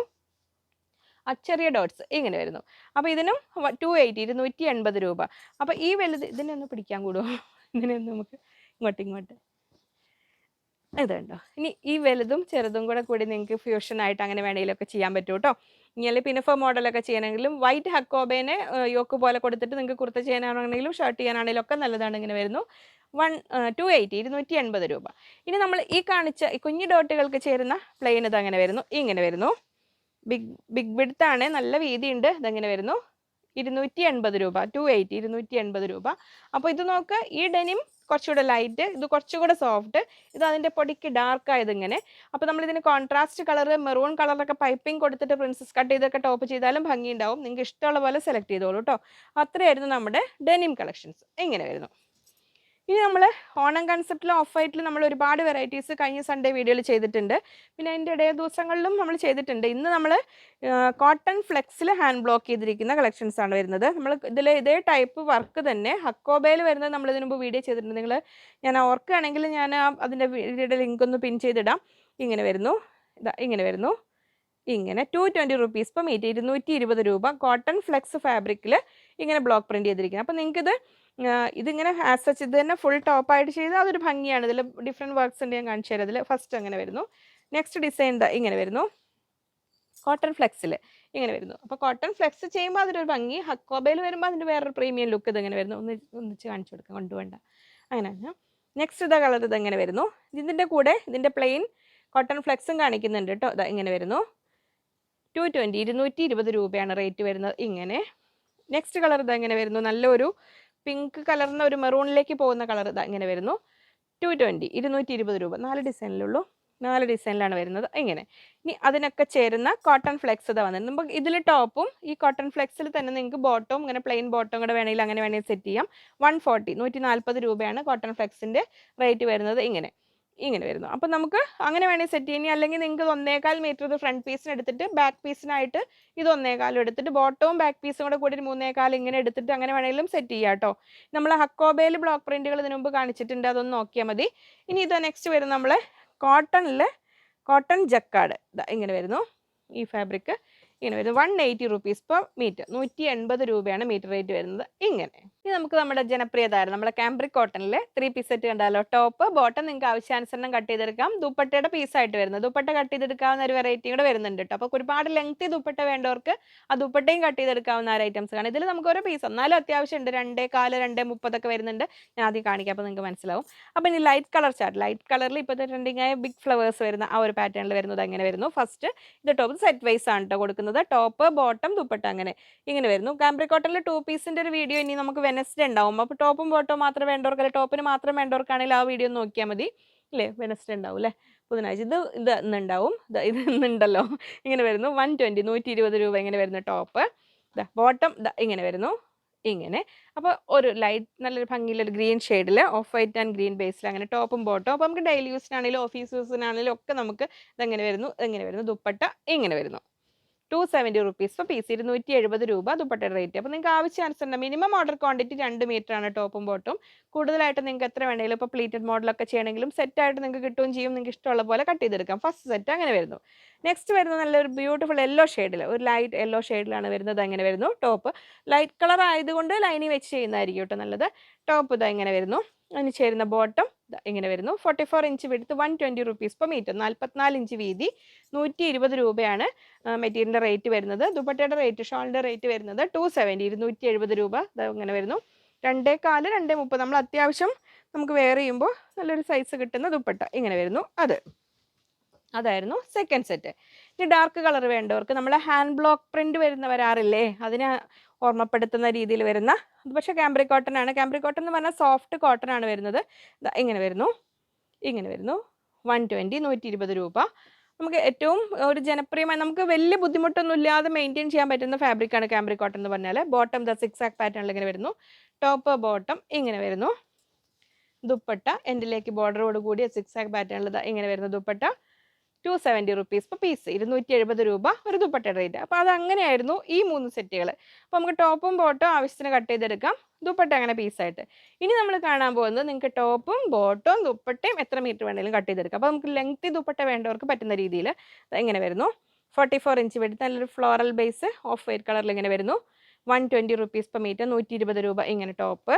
ആ ഡോട്ട്സ് ഇങ്ങനെ വരുന്നു. അപ്പോൾ ഇതിനും ടു എയ്റ്റി ഇരുന്നൂറ്റി എൺപത് രൂപ. അപ്പോൾ ഈ വലുത് ഇതിനെ ഒന്ന് പിടിക്കാൻ കൂടുമോ ഇതിനെ നമുക്ക് ഇങ്ങോട്ട് ഇങ്ങോട്ട്. ഇത് കണ്ടോ ഇനി ഈ വലുതും ചെറുതും കൂടെ കൂടി നിങ്ങൾക്ക് ഫ്യൂഷൻ ആയിട്ട് അങ്ങനെ വേണമെങ്കിലൊക്കെ ചെയ്യാൻ പറ്റും കേട്ടോ ഇങ്ങനെ പിനഫോ മോഡലൊക്കെ ചെയ്യണമെങ്കിലും വൈറ്റ് ഹക്കോബേനെ യോക്ക് പോലെ കൊടുത്തിട്ട് നിങ്ങൾക്ക് കുർത്ത ചെയ്യാനാണെങ്കിലും ഷർട്ട് ചെയ്യാനാണെങ്കിലും ഒക്കെ നല്ലതാണ് ഇങ്ങനെ വരുന്നു. വൺ ടു എയ്റ്റി ഇരുന്നൂറ്റി എൺപത് രൂപ. ഇനി നമ്മൾ ഈ കാണിച്ച ഈ കുഞ്ഞു ഡോട്ടുകൾക്ക് ചേരുന്ന പ്ലെയിൻ ഇത് അങ്ങനെ വരുന്നു. ഇങ്ങനെ വരുന്നു. ബിഗ് ബിഗ് ബിഡ്ത്താണ് നല്ല വീതിയുണ്ട്. ഇതങ്ങനെ വരുന്നു. ഇരുന്നൂറ്റി എൺപത് രൂപ. ടു എയ്റ്റി ഇരുന്നൂറ്റി എൺപത് രൂപ. അപ്പോൾ ഇത് നോക്ക് ഈ ഡെനിം കുറച്ചുകൂടെ ലൈറ്റ് ഇത് കുറച്ചുകൂടെ സോഫ്റ്റ് ഇത് അതിന്റെ പൊടിക്ക് ഡാർക്ക് ആയത് ഇങ്ങനെ. അപ്പോൾ നമ്മൾ ഇതിന് കോൺട്രാസ്റ്റ് കളർ മെറൂൺ കളറൊക്കെ പൈപ്പിംഗ് കൊടുത്തിട്ട് പ്രിൻസസ് കട്ട് ചെയ്തൊക്കെ ടോപ്പ് ചെയ്താലും ഭംഗി ഉണ്ടാവും നിങ്ങൾക്ക് ഇഷ്ടമുള്ള പോലെ സെലക്ട് ചെയ്തോളൂ കേട്ടോ അത്രയായിരുന്നു നമ്മുടെ ഡെനിം കളക്ഷൻസ് ഇങ്ങനെ വരുന്നു. ഇനി നമ്മൾ ഓണം കൺസെപ്റ്റിൽ ഓഫ് വൈറ്റിൽ നമ്മൾ ഒരുപാട് വെറൈറ്റീസ് കഴിഞ്ഞ സൺഡേ വീഡിയോയിൽ ചെയ്തിട്ടുണ്ട്. പിന്നെ അതിന്റെ ഇടയ ദിവസങ്ങളിലും നമ്മൾ ചെയ്തിട്ടുണ്ട്. ഇന്ന് നമ്മൾ കോട്ടൺ ഫ്ലെക്സിൽ ഹാൻഡ് ബ്ലോക്ക് ചെയ്തിരിക്കുന്ന കളക്ഷൻസ് ആണ് വരുന്നത്. നമ്മൾ ഇതിൽ ഇതേ ടൈപ്പ് വർക്ക് തന്നെ. ഹക്കോബയിൽ വരുന്നത് നമ്മൾ ഇതിനു മുമ്പ് വീഡിയോ ചെയ്തിട്ടുണ്ട്. നിങ്ങൾ ഞാൻ ഓർക്കുകയാണെങ്കിൽ ഞാൻ അതിന്റെ വീഡിയോയുടെ ലിങ്ക് ഒന്ന് പിൻ ചെയ്തിടാം. ഇങ്ങനെ വരുന്നു. ഇതാ ഇങ്ങനെ വരുന്നു. ഇങ്ങനെ ടു ട്വന്റി റുപ്പീസ് ഇപ്പം ഇരുന്നൂറ്റി ഇരുപത് രൂപ കോട്ടൺ ഫ്ലെക്സ് ഫാബ്രിക്കിൽ ഇങ്ങനെ ബ്ലോക്ക് പ്രിന്റ് ചെയ്തിരിക്കുന്നത് അപ്പോൾ നിങ്ങൾക്കിത് ഇതിങ്ങനെ ആസ് സച്ച് ഇത് തന്നെ ഫുൾ ടോപ്പായിട്ട് ചെയ്ത് അതൊരു ഭംഗിയാണ്. ഇതിൽ ഡിഫറെന്റ് ഉണ്ട് ഞാൻ കാണിച്ചു തരാം. ഇതിൽ ഫസ്റ്റ് അങ്ങനെ വരുന്നു. നെക്സ്റ്റ് ഡിസൈൻ ഇങ്ങനെ വരുന്നു. കോട്ടൺ ഫ്ലെക്സിൽ ഇങ്ങനെ വരുന്നു. അപ്പോൾ കോട്ടൺ ഫ്ലെക്സ് ചെയ്യുമ്പോൾ അതിനൊരു ഭംഗി. ഹക്കോബയിൽ വരുമ്പോൾ അതിന്റെ വേറൊരു പ്രീമിയം ലുക്ക് ഇതിങ്ങനെ വരുന്നു. ഒന്ന് ഒന്നിച്ച് കാണിച്ചു കൊടുക്കാം. കൊണ്ടുപോകണ്ട. അങ്ങനെ നെക്സ്റ്റ് ഇതാ കളർ ഇതെങ്ങനെ വരുന്നു. ഇതിന്റെ കൂടെ ഇതിന്റെ പ്ലെയിൻ കോട്ടൺ ഫ്ലെക്സും കാണിക്കുന്നുണ്ട് കേട്ടോ ഇതാ ഇങ്ങനെ വരുന്നു. ടു ട്വന്റി ഇരുന്നൂറ്റി ഇരുപത് രൂപയാണ് റേറ്റ് വരുന്നത്. ഇങ്ങനെ. നെക്സ്റ്റ് കളർ ഇത് ഇങ്ങനെ വരുന്നു. നല്ലൊരു പിങ്ക് കളറിന് ഒരു മെറൂണിലേക്ക് പോകുന്ന കളർ ഇതാ ഇങ്ങനെ വരുന്നു. ടു ട്വന്റി ഇരുന്നൂറ്റി ഇരുപത് രൂപ. നാല് ഡിസൈനിലുള്ളൂ. നാല് ഡിസൈനിലാണ് വരുന്നത്. ഇങ്ങനെ. ഇനി അതിനൊക്കെ ചേരുന്ന കോട്ടൺ ഫ്ലെക്സ് ഇതാ വന്നിട്ടുണ്ട്. നമുക്ക് ഇതിൽ ടോപ്പും ഈ കോട്ടൺ ഫ്ലെക്സിൽ തന്നെ നിങ്ങൾക്ക് ബോട്ടവും ഇങ്ങനെ പ്ലെയിൻ ബോട്ടവും കൂടെ വേണമെങ്കിൽ അങ്ങനെ വേണമെങ്കിൽ സെറ്റ് ചെയ്യാം. വൺ ഫോർട്ടി നൂറ്റി നാൽപ്പത് രൂപയാണ് കോട്ടൺ ഫ്ലെക്സിന്റെ റേറ്റ് വരുന്നത്. ഇങ്ങനെ. ഇങ്ങനെ വരുന്നു. അപ്പം നമുക്ക് അങ്ങനെ വേണമെങ്കിൽ സെറ്റ് ചെയ്യാൻ അല്ലെങ്കിൽ നിങ്ങൾക്ക് ഒന്നേകാൽ മീറ്റർ ഇത് ഫ്രണ്ട് പീസിന് എടുത്തിട്ട് ബാക്ക് പീസിനായിട്ട് ഇത് ഒന്നേകാലും എടുത്തിട്ട് ബോട്ടവും ബാക്ക് പീസും കൂടെ കൂടി മൂന്നേകാൽ ഇങ്ങനെ എടുത്തിട്ട് അങ്ങനെ വേണമെങ്കിലും സെറ്റ് ചെയ്യാം കേട്ടോ. നമ്മൾ ഹക്കോബയിൽ ബ്ലോക്ക് പ്രിന്റുകൾ ഇതിനു മുമ്പ് കാണിച്ചിട്ടുണ്ട്. അതൊന്ന് നോക്കിയാൽ മതി. ഇനി ഇത് നെക്സ്റ്റ് വരുന്നത് നമ്മൾ കോട്ടണിൽ കോട്ടൺ ജക്കാട് ഇങ്ങനെ വരുന്നു. ഈ ഫാബ്രിക് ഇങ്ങനെ വരുന്നത്. One eighty rupees per metre നൂറ്റി എൺപത് രൂപയാണ് മീറ്റർ റേറ്റ് വരുന്നത്. ഇങ്ങനെ. ഇനി നമുക്ക് നമ്മുടെ ജനപ്രിയ താരം നമ്മുടെ കാംബ്രിക് കോട്ടണിൽ ത്രീ പീസ് സെറ്റ് കണ്ടാലോ? ടോപ്പ് ബോട്ടം നിങ്ങൾക്ക് ആവശ്യാനുസരണം കട്ട് ചെയ്തെടുക്കാം. ദുപ്പട്ടയുടെ പീസായിട്ട് വരുന്നത്. ദുപ്പട്ട കട്ട് ചെയ്തെടുക്കാവുന്ന ഒരു വെറൈറ്റി കൂടെ വരുന്നുണ്ട് കേട്ടോ അപ്പോൾ ഒരുപാട് ലെങ്തി ദുപ്പട്ട വേണ്ടവർക്ക് ആ ദുപ്പട്ടയും കട്ട് ചെയ്തെടുക്കാവുന്ന ഒരു ഐറ്റംസ് കാണും. ഇതിൽ നമുക്ക് ഓരോ പീസ് എന്നാലും അത്യാവശ്യം ഉണ്ട്. രണ്ടേ കാൽ രണ്ടേ മുപ്പതൊക്കെ വരുന്നുണ്ട്. ഞാൻ ആദ്യം കാണിക്കാം അപ്പോൾ നിങ്ങൾക്ക് മനസ്സിലാവും. അപ്പോൾ ഇനി ലൈറ്റ് കളർ ചാർട്ട് ലൈറ്റ് കളറിൽ ഇപ്പോഴത്തെ ട്രെൻഡിങ് ആയ ബിഗ് ഫ്ലവേഴ്സ് വരുന്ന ആ ഒരു പാറ്റേണിൽ വരുന്നത് അങ്ങനെ വരുന്നു. ഫസ്റ്റ് ഇത് ടോപ്പ് സെറ്റ് വൈസ് ആണ് കേട്ടോ കൊടുക്കുന്നത്. ടോപ്പ് ബോട്ടം ദുപ്പട്ട അങ്ങനെ ഇങ്ങനെ വരുന്നു. കാംബ്രി കോട്ടണിൽ ടു പീസിന്റെ ഒരു വീഡിയോ ഇനി നമുക്ക് വെനസ്ഡേ ഉണ്ടാവും. അപ്പോൾ ടോപ്പും ബോട്ടവും മാത്രം വേണ്ടവർക്ക് അല്ലെങ്കിൽ ടോപ്പിന് മാത്രം വേണ്ടവർക്കാണെങ്കിൽ ആ വീഡിയോ നോക്കിയാൽ മതി. അല്ലേ വെനസ്ഡേ ഉണ്ടാവും അല്ലേ? ബുധനാഴ്ച ഇത് ഇത് ഇന്നുണ്ടാവും. ഇത് ഇത് ഇന്നുണ്ടല്ലോ. ഇങ്ങനെ വരുന്നു. വൺ ട്വന്റി നൂറ്റി ഇരുപത് രൂപ ഇങ്ങനെ വരുന്ന ടോപ്പ്. ബോട്ടം ഇങ്ങനെ വരുന്നു. ഇങ്ങനെ. അപ്പോൾ ഒരു ലൈറ്റ് നല്ലൊരു ഭംഗിയിലൊരു ഗ്രീൻ ഷെയ്ഡിൽ ഓഫ് വൈറ്റ് ആൻഡ് ഗ്രീൻ ബേസിൽ അങ്ങനെ ടോപ്പും ബോട്ടും അപ്പോൾ നമുക്ക് ഡെയിലി യൂസിനാണെങ്കിലും ഓഫീസ് യൂസിനാണെങ്കിലും ഒക്കെ നമുക്ക് ഇതെങ്ങനെ വരുന്നു. ഇങ്ങനെ വരുന്നു. ദുപ്പട്ട ഇങ്ങനെ വരുന്നു. ടു സെവന്റി റുപ്പീസ് ഇപ്പോൾ പീസ് ഇരുന്നൂറ്റി എഴുപത് രൂപ ദുപ്പട്ടയുടെ റേറ്റ് അപ്പോൾ നിങ്ങൾക്ക് ആവശ്യാനുസരണം മിനിമം ഓർഡർ ക്വാണ്ടിറ്റി രണ്ട് മീറ്റർ ആണ് ടോപ്പും ബോട്ടും. കൂടുതലായിട്ട് നിങ്ങൾക്ക് എത്ര വേണമെങ്കിലും ഇപ്പോൾ പ്ലീറ്റഡ് മോഡലൊക്കെ ചെയ്യണമെങ്കിലും സെറ്റായിട്ട് നിങ്ങൾക്ക് കിട്ടുകയും ചെയ്യും. നിങ്ങൾക്ക് ഇഷ്ടമുള്ള പോലെ കട്ട് ചെയ്തെടുക്കാം. ഫസ്റ്റ് സെറ്റ് അങ്ങനെ വരുന്നു. നെക്സ്റ്റ് വരുന്നത് നല്ലൊരു ബ്യൂട്ടിഫുൾ യെല്ലോ ഷെയ്ഡിൽ ഒരു ലൈറ്റ് യെല്ലോ ഷെയ്ഡിലാണ് വരുന്നത് അങ്ങനെ വരുന്നു. ടോപ്പ് ലൈറ്റ് കളർ ആയതുകൊണ്ട് ലൈനിങ് വെച്ച് ചെയ്യുന്നതായിരിക്കും കേട്ടോ നല്ലത്. ടോപ്പ് ഇതാ ഇങ്ങനെ വരുന്നു. അതിന് ചേരുന്ന ബോട്ടം ഇങ്ങനെ വരുന്നു. Forty four inch വെടുത്ത് one twenty rupees per metre നാൽപ്പത്തിനാല് ഇഞ്ച് വീതി നൂറ്റി ഇരുപത് രൂപയാണ് മെറ്റീരിയലിന്റെ റേറ്റ് വരുന്നത്. ദുപ്പട്ടയുടെ റേറ്റ് ഷോളിന്റെ റേറ്റ് വരുന്നത് ടു സെവന്റി ഇരുന്നൂറ്റി എഴുപത് രൂപ ഇങ്ങനെ വരുന്നു. രണ്ടേ കാൽ രണ്ടേ മുപ്പത്. നമ്മൾ അത്യാവശ്യം നമുക്ക് വെയർ ചെയ്യുമ്പോൾ നല്ലൊരു സൈസ് കിട്ടുന്ന ദുപ്പട്ട ഇങ്ങനെ വരുന്നു. അത്. അതായിരുന്നു സെക്കൻഡ് സെറ്റ് ഇനി ഡാർക്ക് കളർ വേണ്ടവർക്ക് നമ്മളെ ഹാൻഡ് ബ്ലോക്ക് പ്രിന്റ് വരുന്ന വരാറില്ലേ? അതിനെ ഓർമ്മപ്പെടുത്തുന്ന രീതിയിൽ വരുന്ന. പക്ഷേ കാംബ്രി കോട്ടൺ ആണ്. കാംബ്രി കോട്ടൺ എന്ന് പറഞ്ഞാൽ സോഫ്റ്റ് കോട്ടൺ ആണ് വരുന്നത്. ഇങ്ങനെ വരുന്നു. ഇങ്ങനെ വരുന്നു. വൺ ട്വന്റി നൂറ്റി ഇരുപത് രൂപ. നമുക്ക് ഏറ്റവും ഒരു ജനപ്രിയമായി നമുക്ക് വലിയ ബുദ്ധിമുട്ടൊന്നും ഇല്ലാതെ മെയിന്റെയിൻ ചെയ്യാൻ പറ്റുന്ന ഫാബ്രിക്കാണ് കാംബ്രി കോട്ടൺ എന്ന് പറഞ്ഞാൽ ബോട്ടം ദ സിക്സ് ആക്ക് പാറ്റേണിൽ ഇങ്ങനെ വരുന്നു. ടോപ്പ് ബോട്ടം ഇങ്ങനെ വരുന്നു. ദുപ്പട്ട എൻഡിലേക്ക് ബോർഡറോട് കൂടിയ സിക്സ് ആക്ക് പാറ്റേണിൽ ഇങ്ങനെ വരുന്ന ദുപ്പട്ട. ടു സെവന്റി റുപ്പീസ് ഇപ്പോൾ പീസ് ഇരുന്നൂറ്റി എഴുപത് രൂപ ഒരു ദുപ്പട്ടയുടെ റേറ്റ് അപ്പോൾ അത് അങ്ങനെയായിരുന്നു ഈ മൂന്ന് സെറ്റുകൾ അപ്പോൾ നമുക്ക് ടോപ്പും ബോട്ടും ആവശ്യത്തിന് കട്ട് ചെയ്തെടുക്കാം. ദുപ്പട്ട അങ്ങനെ പീസായിട്ട് ഇനി നമ്മൾ കാണാൻ പോകുന്നത് നിങ്ങൾക്ക് ടോപ്പും ബോട്ടും ദുപ്പട്ടയും എത്ര മീറ്റർ വേണമെങ്കിലും കട്ട് ചെയ്തെടുക്കാം. അപ്പോൾ നമുക്ക് ലെങ്തി ദുപ്പട്ട വേണ്ടവർക്ക് പറ്റുന്ന രീതിയിൽ ഇങ്ങനെ വരുന്നു. ഫോർട്ടി ഫോർ ഇഞ്ച് വെട്ടി നല്ലൊരു ഫ്ലോറൽ ബേസ് ഓഫ് വൈറ്റ് കളറിൽ ഇങ്ങനെ വരുന്നു. One twenty rupees per metre നൂറ്റി ഇരുപത് രൂപ ഇങ്ങനെ ടോപ്പ്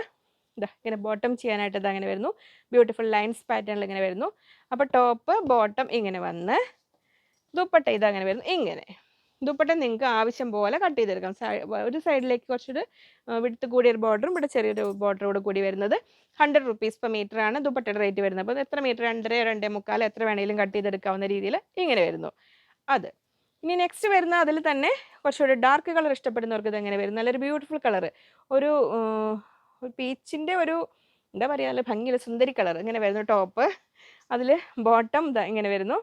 ഇതാ ഇങ്ങനെ ബോട്ടം ചെയ്യാനായിട്ട് ഇത് അങ്ങനെ വരുന്നു. ബ്യൂട്ടിഫുൾ ലൈൻസ് പാറ്റേണിൽ ഇങ്ങനെ വരുന്നു. അപ്പോൾ ടോപ്പ് ബോട്ടം ഇങ്ങനെ വന്ന് ദുപ്പട്ട ഇതങ്ങനെ വരുന്നു. ഇങ്ങനെ. ദുപ്പട്ട നിങ്ങൾക്ക് ആവശ്യം പോലെ കട്ട് ചെയ്തെടുക്കാം. ഒരു സൈഡിലേക്ക് കുറച്ചൊരു വിടുത്ത് കൂടിയൊരു ബോർഡറും ഇവിടെ ചെറിയൊരു ബോർഡറോട് കൂടി വരുന്നത് ഹൺഡ്രഡ് റുപ്പീസ് പെർ മീറ്റർ ആണ് ദുപ്പട്ടയുടെ റേറ്റ് വരുന്നത്. അപ്പോൾ എത്ര മീറ്റർ രണ്ടര രണ്ടേ മുക്കാൽ എത്ര വേണമെങ്കിലും കട്ട് ചെയ്തെടുക്കാവുന്ന രീതിയിൽ ഇങ്ങനെ വരുന്നു. അത്. ഇനി നെക്സ്റ്റ് വരുന്ന അതിൽ തന്നെ കുറച്ചുകൂടി ഡാർക്ക് കളർ ഇഷ്ടപ്പെടുന്നവർക്ക് ഇത് എങ്ങനെ വരും? നല്ലൊരു ബ്യൂട്ടിഫുൾ കളർ ഒരു പീച്ചിന്റെ ഒരു എന്താ പറയുക നല്ല ഭംഗിയുള്ള സുന്ദരി കളർ ഇങ്ങനെ വരുന്നു ടോപ്പ് അതിൽ ബോട്ടം ഇങ്ങനെ വരുന്നു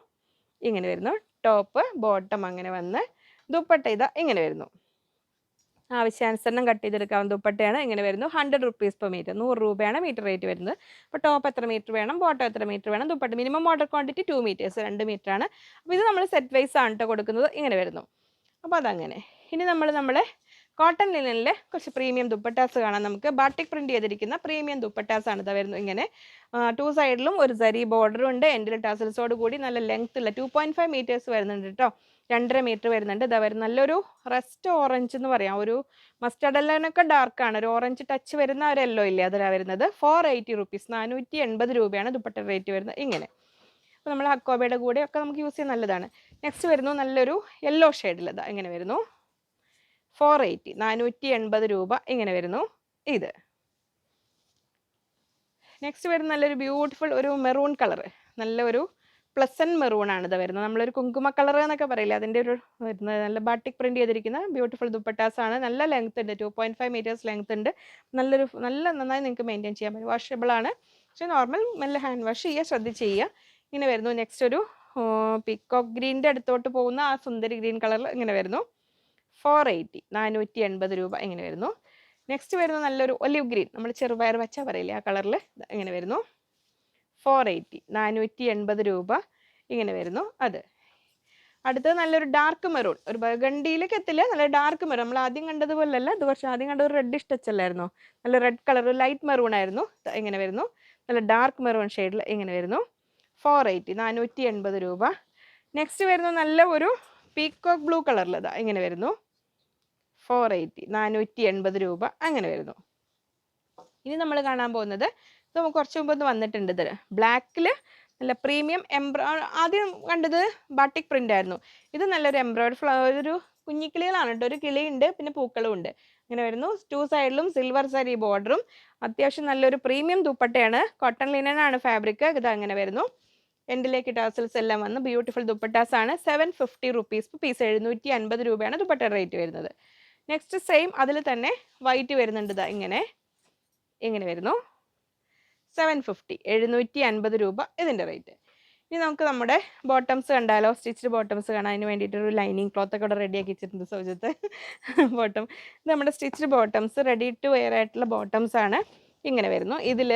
ഇങ്ങനെ വരുന്നു. ടോപ്പ് ബോട്ടം അങ്ങനെ വന്ന് ദുപ്പട്ട ഇതാ ഇങ്ങനെ വരുന്നു. ആവശ്യാനുസരണം കട്ട് ചെയ്തെടുക്കാവുന്ന ദുപ്പട്ടയാണ് ഇങ്ങനെ വരുന്നു. ഹൺഡ്രഡ് റുപ്പീസ് പെർ മീറ്റർ നൂറ് രൂപയാണ് മീറ്റർ റേറ്റ് വരുന്നത്. അപ്പോൾ ടോപ്പ് എത്ര മീറ്റർ വേണം ബോട്ടം എത്ര മീറ്റർ വേണം dupatta minimum order quantity two metres രണ്ട് മീറ്റർ ആണ്. അപ്പോൾ ഇത് നമ്മൾ സെറ്റ് വൈസ് ആണ് കേട്ടോ കൊടുക്കുന്നത് ഇങ്ങനെ വരുന്നു. അപ്പോൾ അതങ്ങനെ. ഇനി നമ്മൾ നമ്മളെ കോട്ടൺ ലിനനിലെ കുറച്ച് പ്രീമിയം ദുപ്പട്ടാസ് കാണാം നമുക്ക്. ബാട്ടിക് പ്രിന്റ് ചെയ്തിരിക്കുന്ന പ്രീമിയം ദുപ്പട്ടാസ് ആണ് ഇതാ വരുന്നത് ഇങ്ങനെ. ടു സൈഡിലും ഒരു സരി ബോർഡറും ഉണ്ട്. എൻഡിൽ ടാസൽസോട് കൂടി നല്ല ലെങ്ത് ഉള്ള ടു പോയിന്റ് ഫൈവ് മീറ്റേഴ്സ് വരുന്നുണ്ട് കേട്ടോ രണ്ടര മീറ്റർ വരുന്നുണ്ട്. ഇതാ വരുന്ന നല്ലൊരു റെസ്റ്റ് ഓറഞ്ച് എന്ന് പറയാം. ഒരു മസ്റ്റർഡ് ഡാർക്ക് ആണ്. ഒരു ഓറഞ്ച് ടച്ച് വരുന്ന ഒരു യെല്ലോ ഇല്ലേ അതിലാണ് വരുന്നത്. ഫോർ എയ്റ്റി റുപ്പീസ് നാനൂറ്റി എൺപത് രൂപയാണ് ദുപ്പട്ട റേറ്റ് വരുന്നത് ഇങ്ങനെ. അപ്പോൾ നമ്മൾ അക്കോബയുടെ കൂടെ ഒക്കെ നമുക്ക് യൂസ് ചെയ്യാൻ നല്ലതാണ്. നെക്സ്റ്റ് വരുന്നു നല്ലൊരു യെല്ലോ ഷെയ്ഡിൽ ഇതാ ഇങ്ങനെ വരുന്നു. ഫോർ എയ്റ്റി നാനൂറ്റി എൺപത് രൂപ ഇങ്ങനെ വരുന്നു. ഇത്. നെക്സ്റ്റ് വരുന്ന നല്ലൊരു ബ്യൂട്ടിഫുൾ ഒരു മെറൂൺ കളർ നല്ല ഒരു പ്ലസൻ മെറൂൺ ആണ് ഇത് വരുന്നത്. നമ്മളൊരു കുങ്കുമ കളർ എന്നൊക്കെ പറയില്ലേ? അതിന്റെ ഒരു വരുന്നത് നല്ല ബാട്ടിക് പ്രിന്റ് ചെയ്തിരിക്കുന്ന ബ്യൂട്ടിഫുൾ ദുപ്പട്ടാസ് ആണ്. നല്ല ലെങ്ത് ഉണ്ട്. Two point five metres length ഉണ്ട്. നല്ലൊരു നല്ല നന്നായി നിങ്ങൾക്ക് മെയിന്റെയിൻ ചെയ്യാൻ പറ്റും. വാഷബിൾ ആണ്. പക്ഷേ നോർമൽ നല്ല ഹാൻഡ് വാഷ് ചെയ്യുക ശ്രദ്ധിച്ച് ചെയ്യുക. ഇങ്ങനെ വരുന്നു. നെക്സ്റ്റ് ഒരു പിക്കോക്ക് ഗ്രീന്റെ അടുത്തോട്ട് പോകുന്ന ആ സുന്ദരി ഗ്രീൻ കളറിൽ ഇങ്ങനെ വരുന്നു. ഫോർ എയ്റ്റി നാനൂറ്റി എൺപത് രൂപ ഇങ്ങനെ വരുന്നു. നെക്സ്റ്റ് വരുന്ന നല്ലൊരു ഒലിവ് ഗ്രീൻ നമ്മൾ ചെറുപയർ വച്ച പറയില്ലേ ആ കളറിൽ ഇങ്ങനെ വരുന്നു. ഫോർ എയ്റ്റി നാനൂറ്റി എൺപത് രൂപ ഇങ്ങനെ വരുന്നു. അത്. അടുത്തത് നല്ലൊരു ഡാർക്ക് മെറൂൺ ഒരു ബഗണ്ടിയിലേക്ക് എത്തില്ല? നല്ല ഡാർക്ക് മെറൂൺ നമ്മൾ ആദ്യം കണ്ടതുപോലല്ല ഇത് കുറച്ച് ആദ്യം കണ്ട ഒരു റെഡ് ടച്ചല്ലായിരുന്നോ നല്ല റെഡ് കളർ ലൈറ്റ് മെറൂൺ ആയിരുന്നു. ഇങ്ങനെ വരുന്നു. നല്ല ഡാർക്ക് മെറൂൺ ഷെയ്ഡിൽ ഇങ്ങനെ വരുന്നു. ഫോർ എയ്റ്റി നാനൂറ്റി എൺപത് രൂപ. നെക്സ്റ്റ് വരുന്ന നല്ല ഒരു പീക്കോക്ക് ബ്ലൂ കളറിലതാ ഇങ്ങനെ വരുന്നു. ഫോർ എയ്റ്റി നാനൂറ്റി എൺപത് രൂപ അങ്ങനെ വരുന്നു. ഇനി നമ്മൾ കാണാൻ പോകുന്നത് ഇത് നമുക്ക് കുറച്ച് മുമ്പ് വന്നിട്ടുണ്ട് ഇത്. ബ്ലാക്കിൽ നല്ല പ്രീമിയം എംബ്രോ ആദ്യം കണ്ടത് ബാട്ടിക് പ്രിന്റ് ആയിരുന്നു. ഇത് നല്ലൊരു എംബ്രോയിഡ് ഫ്ലവർ ഒരു കുഞ്ഞിക്കിളികളാണ് കേട്ടോ. ഒരു കിളിയുണ്ട് പിന്നെ പൂക്കളും ഉണ്ട്. അങ്ങനെ വരുന്നു. ടു സൈഡിലും സിൽവർ സാരി ബോർഡറും അത്യാവശ്യം നല്ലൊരു പ്രീമിയം ദുപ്പട്ടയാണ്. കോട്ടൺ ലിനൻ ആണ് ഫാബ്രിക് ഇത് അങ്ങനെ വരുന്നു. എൻഡിലേക്ക് ടാസൽസ് എല്ലാം വന്ന് ബ്യൂട്ടിഫുൾ ദുപ്പട്ടാസ് ആണ് സെവൻ ഫിഫ്റ്റി റുപ്പീസ് പീസ് എഴുന്നൂറ്റി അൻപത് രൂപയാണ് ദുപ്പട്ട റേറ്റ് വരുന്നത്. നെക്സ്റ്റ് സെയിം അതിൽ തന്നെ വൈറ്റ് വരുന്നുണ്ട് ഇതാ ഇങ്ങനെ. ഇങ്ങനെ വരുന്നു. സെവൻ ഫിഫ്റ്റി എഴുന്നൂറ്റി അൻപത് രൂപ ഇതിന്റെ റേറ്റ് ഇനി നമുക്ക് നമ്മുടെ ബോട്ടംസ് കണ്ടാലോ? സ്റ്റിച്ച്ഡ് ബോട്ടംസ് കാണാൻ അതിന് വേണ്ടിയിട്ട് ഒരു ലൈനിങ് ക്ലോത്ത് ഒക്കെ ഇവിടെ റെഡിയാക്കി വെച്ചിട്ടുണ്ട് സൗജത്ത് ബോട്ടം ഇത് നമ്മുടെ stitched bottoms ready to wear ആയിട്ടുള്ള ബോട്ടംസ് ആണ്. ഇങ്ങനെ വരുന്നു. ഇതിൽ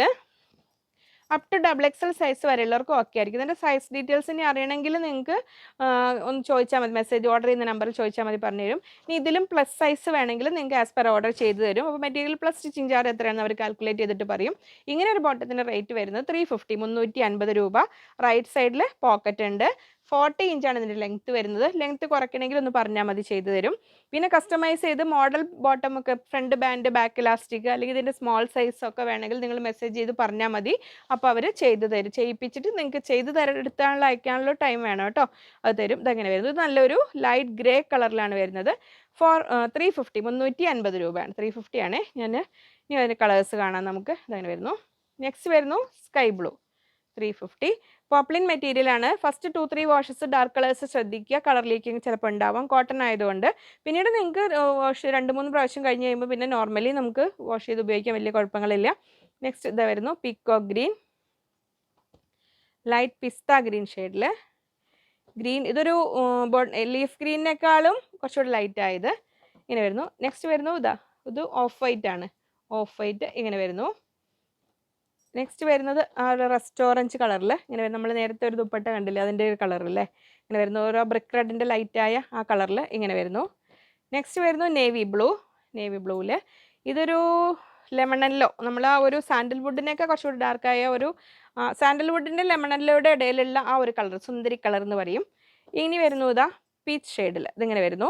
up to double XL size വരെയുള്ളവർക്ക് okay ആയിരിക്കും. ഇതിന്റെ സൈസ് ഡീറ്റെയിൽസ് ഇനി അറിയണമെങ്കിൽ നിങ്ങൾക്ക് ഒന്ന് ചോദിച്ചാൽ മതി. മെസ്സേജ് ഓർഡർ ചെയ്യുന്ന നമ്പറിൽ ചോദിച്ചാൽ മതി പറഞ്ഞു തരും. ഇനി ഇതിലും പ്ലസ് സൈസ് വേണമെങ്കിൽ നിങ്ങൾക്ക് ആസ് പെർ ഓർഡർ ചെയ്ത് തരും. അപ്പോൾ മെറ്റീരിയൽ പ്ലസ് സ്റ്റിച്ചിങ് ചാർജ് എത്രയാണെന്ന് അവർ കാൽക്കുലേറ്റ് ചെയ്തിട്ട് പറയും. ഇങ്ങനെ ഒരു ബോട്ടത്തിന്റെ റേറ്റ് വരുന്നത് ത്രീ ഫിഫ്റ്റി മുന്നൂറ്റി അൻപത് രൂപ. റൈറ്റ് സൈഡിൽ പോക്കറ്റ് ഉണ്ട്. ഫോർട്ടി ഇഞ്ചാണ് ഇതിന്റെ ലെങ്ത്ത് വരുന്നത്. ലെങ്ത്ത് കുറയ്ക്കണമെങ്കിൽ ഒന്ന് പറഞ്ഞാൽ മതി ചെയ്തു തരും. പിന്നെ കസ്റ്റമൈസ് ചെയ്ത് മോഡൽ ബോട്ടം ഒക്കെ ഫ്രണ്ട് ബാൻഡ് ബാക്ക് ഇലാസ്റ്റിക് അല്ലെങ്കിൽ ഇതിന്റെ സ്മോൾ സൈസ് ഒക്കെ വേണമെങ്കിൽ നിങ്ങൾ മെസ്സേജ് ചെയ്ത് പറഞ്ഞാൽ മതി. അപ്പോൾ അവർ ചെയ്തു തരും. ചെയ്യിപ്പിച്ചിട്ട് നിങ്ങൾക്ക് ചെയ്ത് തരടുത്താനുള്ള അയക്കാനുള്ള ടൈം വേണം കേട്ടോ. അത് തരും. ഇതങ്ങനെ വരുന്നത്. നല്ലൊരു ലൈറ്റ് ഗ്രേ കളറിലാണ് വരുന്നത്. ഫോർ ത്രീ ഫിഫ്റ്റി മുന്നൂറ്റി അൻപത് രൂപയാണ്. ത്രീ ഫിഫ്റ്റി ആണ്. ഞാൻ ഇനി അതിന്റെ കളേഴ്സ് കാണാം നമുക്ക്. ഇതങ്ങനെ വരുന്നു. നെക്സ്റ്റ് വരുന്നു sky blue three fifty poplin material ആണ്. First two three washes dark colours ശ്രദ്ധിക്കുക. കളർ ലീക്കിങ് ചിലപ്പോൾ ഉണ്ടാവാം. കോട്ടൺ ആയതുകൊണ്ട്. പിന്നീട് നിങ്ങൾക്ക് വാഷ് രണ്ട് മൂന്ന് പ്രാവശ്യം കഴിഞ്ഞ് കഴിയുമ്പോൾ പിന്നെ നോർമലി നമുക്ക് വാഷ് ചെയ്ത് ഉപയോഗിക്കാൻ വലിയ കുഴപ്പങ്ങളില്ല. നെക്സ്റ്റ് ഇത് വരുന്നു. പിക്കോ ഗ്രീൻ ലൈറ്റ് പിസ്ത ഗ്രീൻ ഷെയ്ഡിൽ ഗ്രീൻ ഇതൊരു ലീഫ് ഗ്രീനിനേക്കാളും കുറച്ചുകൂടി ലൈറ്റ് ആയത്. ഇങ്ങനെ വരുന്നു. നെക്സ്റ്റ് വരുന്നു. ഇതാ. ഇത് ഓഫ് വൈറ്റ് ആണ്. ഓഫ് വൈറ്റ് ഇങ്ങനെ വരുന്നു. നെക്സ്റ്റ് വരുന്നത് ആ ഒരു റെസ്റ്റോറന്റ് കളറിൽ ഇങ്ങനെ നമ്മൾ നേരത്തെ ഒരു ദുപ്പട്ട കണ്ടില്ലേ അതിന്റെ ഒരു കളർ അല്ലേ ഇങ്ങനെ വരുന്നു ഓരോ ബ്രിക്ക് റെഡിന്റെ ലൈറ്റായ ആ കളറിൽ ഇങ്ങനെ വരുന്നു. നെക്സ്റ്റ് വരുന്നു നേവി ബ്ലൂ നേവി ബ്ലൂവിൽ ഇതൊരു ലെമണല്ലോ നമ്മൾ ആ ഒരു സാൻഡൽവുഡിനെയൊക്കെ കുറച്ചുകൂടി ഡാർക്കായ ഒരു സാൻഡൽവുഡിന്റെ ലെമണല്ലോയുടെ ഇടയിലുള്ള ആ ഒരു കളർ സുന്ദരി കളർ എന്ന് പറയും. ഇനി വരുന്നു ഇതാ പീച്ച് ഷെയ്ഡിൽ ഇതിങ്ങനെ വരുന്നു.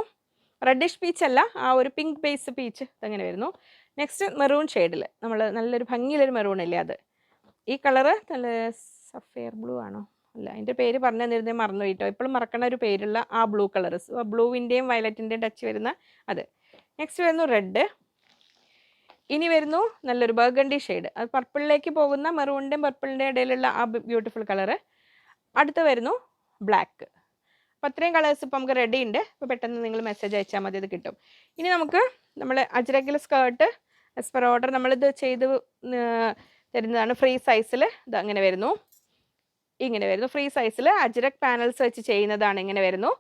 റെഡിഷ് പീച്ച് അല്ല ആ ഒരു പിങ്ക് ബേസ് പീച്ച് ഇതങ്ങനെ വരുന്നു. നെക്സ്റ്റ് മെറൂൺ ഷെയ്ഡിൽ നമ്മൾ നല്ലൊരു ഭംഗിയിലൊരു മെറൂൺ അല്ലേ അത്? ഈ കളറ് നല്ല സഫയർ ബ്ലൂ ആണോ? അല്ല അതിന്റെ പേര് പറഞ്ഞു തന്നിരുന്നേ മറന്നു കേട്ടോ ഇപ്പോഴും മറക്കണ ഒരു പേരുള്ള ആ ബ്ലൂ കളേഴ്സ് ബ്ലൂവിന്റെയും വയലറ്റിന്റെയും ടച്ച് വരുന്ന അത്. നെക്സ്റ്റ് വരുന്നു റെഡ് ഇനി വരുന്നു നല്ലൊരു ബർഗണ്ടി ഷെയ്ഡ് അത് പർപ്പിളിലേക്ക് പോകുന്ന മെറൂണിന്റെയും പർപ്പിളിന്റെയും ഇടയിലുള്ള ആ ബ്യൂട്ടിഫുൾ കളറ്. അടുത്ത് വരുന്നു ബ്ലാക്ക് അപ്പോൾ അത്രയും കളേഴ്സ് ഇപ്പോൾ നമുക്ക് റെഡി ഉണ്ട്. അപ്പോൾ പെട്ടെന്ന് നിങ്ങൾ മെസ്സേജ് അയച്ചാൽ മതി ഇത് കിട്ടും. ഇനി നമുക്ക് നമ്മൾ അജ്രഗിൽ സ്കേർട്ട് എസ് പെർ ഓർഡർ നമ്മളിത് ചെയ്ത് തരുന്നതാണ്. ഫ്രീ സൈസിൽ ഇത് അങ്ങനെ വരുന്നു. ഇങ്ങനെ വരുന്നു. ഫ്രീ സൈസിൽ അജ്രക് പാനൽസ് വെച്ച് ചെയ്യുന്നതാണ് ഇങ്ങനെ വരുന്നു.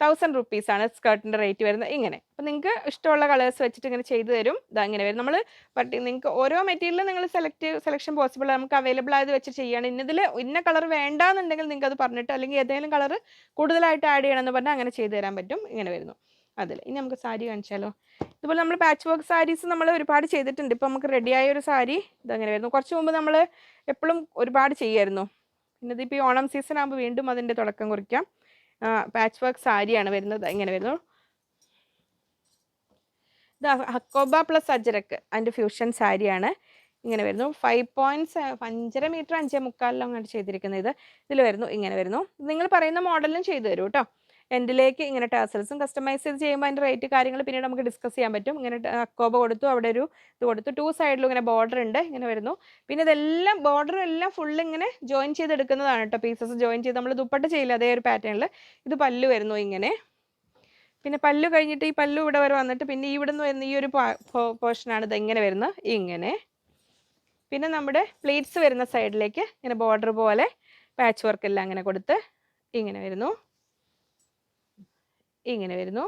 തൗസൻഡ് റുപ്പീസ് ആണ് സ്കേർട്ടിന്റെ റേറ്റ് വരുന്നത്. ഇങ്ങനെ. അപ്പോൾ നിങ്ങൾക്ക് ഇഷ്ടമുള്ള കളേഴ്സ് വെച്ചിട്ട് ഇങ്ങനെ ചെയ്തു തരും. ഇത് അങ്ങനെ വരും. നമ്മൾ പട്ടി നിങ്ങൾക്ക് ഓരോ മെറ്റീരിയലും നിങ്ങൾ സെലക്ട് സെലക്ഷൻ പോസിബിൾ നമുക്ക് അവൈലബിൾ ആയത് വെച്ച് ചെയ്യുകയാണ് ഇന്നതിൽ ഇന്ന കളർ വേണ്ടാന്നുണ്ടെങ്കിൽ നിങ്ങൾക്ക് അത് പറഞ്ഞിട്ട് അല്ലെങ്കിൽ ഏതെങ്കിലും കളർ കൂടുതലായിട്ട് ആഡ് ചെയ്യണമെന്ന് പറഞ്ഞാൽ അങ്ങനെ ചെയ്തു തരാൻ പറ്റും. ഇങ്ങനെ വരുന്നു. അതിൽ ഇനി നമുക്ക് സാരി കാണിച്ചാലോ? ഇതുപോലെ നമ്മൾ പാച്ച് വർക്ക് സാരീസ് നമ്മൾ ഒരുപാട് ചെയ്തിട്ടുണ്ട്. ഇപ്പം നമുക്ക് റെഡിയായ ഒരു സാരി ഇതങ്ങനെ വരുന്നു. കുറച്ച് മുമ്പ് നമ്മൾ എപ്പോഴും ഒരുപാട് ചെയ്യായിരുന്നു പിന്നെ ഇതിപ്പോൾ ഈ ഓണം സീസൺ ആകുമ്പോൾ വീണ്ടും അതിന്റെ തുടക്കം കുറിക്കാം. പാച്ച് വർക്ക് സാരിയാണ് വരുന്നത്. ഇങ്ങനെ വരുന്നു. ഇത് ഹക്കോബ പ്ലസ് അജരക്ക് അതിന്റെ ഫ്യൂഷൻ സാരിയാണ്. ഇങ്ങനെ വരുന്നു. ഫൈവ് പോയിന്റ്സ് അഞ്ചര മീറ്റർ അഞ്ചേ മുക്കാലിലും അങ്ങോട്ട് ചെയ്തിരിക്കുന്നത്. ഇത് ഇതിൽ വരുന്നു. ഇങ്ങനെ വരുന്നു. നിങ്ങൾ പറയുന്ന മോഡലും ചെയ്തു തരും കേട്ടോ എൻഡിലേക്ക് ഇങ്ങനെ ടാസൽസും കസ്റ്റമൈസ് ചെയ്ത് ചെയ്യുമ്പോൾ അതിന്റെ റേറ്റ് കാര്യങ്ങൾ പിന്നീട് നമുക്ക് ഡിസ്കസ് ചെയ്യാൻ പറ്റും. ഇങ്ങനെ അക്കോബ കൊടുത്തു അവിടെ ഒരു ഇത് കൊടുത്തു. ടു സൈഡിലും ഇങ്ങനെ ബോർഡർ ഉണ്ട് ഇങ്ങനെ വരുന്നു. പിന്നെ ഇതെല്ലാം ബോർഡർ എല്ലാം ഫുൾ ഇങ്ങനെ ജോയിൻ ചെയ്തെടുക്കുന്നതാണ് കേട്ടോ. പീസസ് ജോയിൻ ചെയ്ത് നമ്മൾ ദുപ്പട്ട ചെയ്യില്ല അതേ ഒരു പാറ്റേണിൽ ഇത് പല്ല് വരുന്നു ഇങ്ങനെ. പിന്നെ പല്ലു കഴിഞ്ഞിട്ട് ഈ പല്ലു ഇവിടെ വരെ വന്നിട്ട് പിന്നെ ഇവിടെ നിന്ന് വരുന്ന ഈ ഒരു പോർഷനാണ് ഇത് ഇങ്ങനെ വരുന്നത്? ഇങ്ങനെ. പിന്നെ നമ്മുടെ പ്ലേറ്റ്സ് വരുന്ന സൈഡിലേക്ക് ഇങ്ങനെ ബോർഡർ പോലെ പാച്ച് വർക്ക് എല്ലാം അങ്ങനെ കൊടുത്ത് ഇങ്ങനെ വരുന്നു. ഇങ്ങനെ വരുന്നു.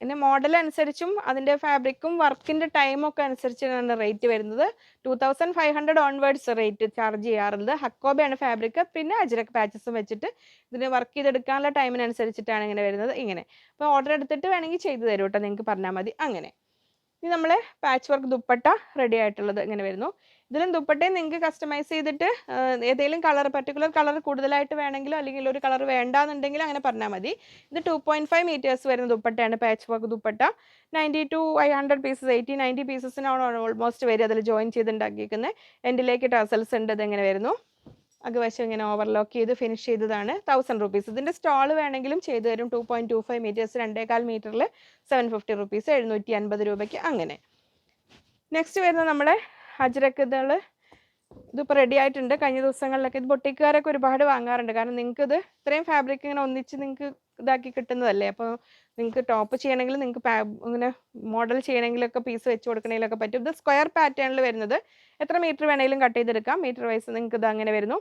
പിന്നെ മോഡൽ അനുസരിച്ചും അതിന്റെ ഫാബ്രിക്കും വർക്കിന്റെ ടൈമൊക്കെ അനുസരിച്ചാണ് റേറ്റ് വരുന്നത്. Two thousand five hundred onwards rate charge ചെയ്യാറുള്ളത്. ഹക്കോബയാണ് ഫാബ്രിക് പിന്നെ അജ്രക് പാച്ചസും വെച്ചിട്ട് ഇതിന് വർക്ക് ചെയ്തെടുക്കാനുള്ള ടൈമിനനുസരിച്ചിട്ടാണ് ഇങ്ങനെ വരുന്നത്. ഇങ്ങനെ. അപ്പോൾ ഓർഡർ എടുത്തിട്ട് വേണമെങ്കിൽ ചെയ്തു തരും കേട്ടോ നിങ്ങൾക്ക് പറഞ്ഞാൽ മതി. അങ്ങനെ. ഇനി നമ്മൾ പാച്ച് വർക്ക് ദുപ്പട്ട റെഡി ആയിട്ടുള്ളത് ഇങ്ങനെ വരുന്നു. ഇതിലും ദുപ്പട്ടയും നിങ്ങൾക്ക് കസ്റ്റമൈസ് ചെയ്തിട്ട് ഏതെങ്കിലും കളർ പർട്ടിക്കുലർ കളർ കൂടുതലായിട്ട് വേണമെങ്കിലോ അല്ലെങ്കിൽ ഒരു കളർ വേണ്ടാന്നുണ്ടെങ്കിൽ അങ്ങനെ പറഞ്ഞാൽ മതി. ഇത് ടു പോയിന്റ് ഫൈവ് മീറ്റേഴ്സ് വരുന്ന ദുപ്പട്ടയാണ് patch work dupatta. Ninety to five hundred pieces eighty ninety പീസസിനാണ് almost വരും അതിൽ ജോയിൻ ചെയ്തുണ്ടാക്കിയിരിക്കുന്നത്. എൻഡിലേക്ക് ടസൽസ് ഉണ്ട് ഇതെങ്ങനെ വരുന്നു. അകവശം ഇങ്ങനെ ഓവർലോക്ക് ചെയ്ത് ഫിനിഷ് ചെയ്തതാണ്. തൗസൻഡ് റുപ്പീസ് ഇതിന്റെ സ്റ്റാൾ വേണമെങ്കിലും ചെയ്തു തരും. Two point two five metres രണ്ടേകാൽ മീറ്ററിൽ സെവൻ ഫിഫ്റ്റി റുപ്പീസ് എഴുന്നൂറ്റി അൻപത് രൂപയ്ക്ക് അങ്ങനെ. നെക്സ്റ്റ് വരുന്നത് നമ്മുടെ അജ്രക്ക് ഇതിപ്പോൾ റെഡി ആയിട്ടുണ്ട്. കഴിഞ്ഞ ദിവസങ്ങളിലൊക്കെ ഇത് പൊട്ടിക്കാരൊക്കെ ഒരുപാട് വാങ്ങാറുണ്ട്. കാരണം നിങ്ങൾക്ക് ഇത് ഇത്രയും ഫാബ്രിക് ഇങ്ങനെ ഒന്നിച്ച് നിങ്ങൾക്ക് ഇതാക്കി കിട്ടുന്നതല്ലേ? അപ്പോൾ നിങ്ങൾക്ക് ടോപ്പ് ചെയ്യണമെങ്കിൽ നിങ്ങൾക്ക് ഇങ്ങനെ മോഡൽ ചെയ്യണമെങ്കിലൊക്കെ പീസ് വെച്ച് കൊടുക്കണമെങ്കിലൊക്കെ പറ്റും. ഇത് സ്ക്വയർ പാറ്റേണിൽ വരുന്നത് എത്ര മീറ്റർ വേണമെങ്കിലും കട്ട് ചെയ്തെടുക്കാം. മീറ്റർ വൈസ് നിങ്ങൾക്ക് ഇത് അങ്ങനെ വരുന്നു.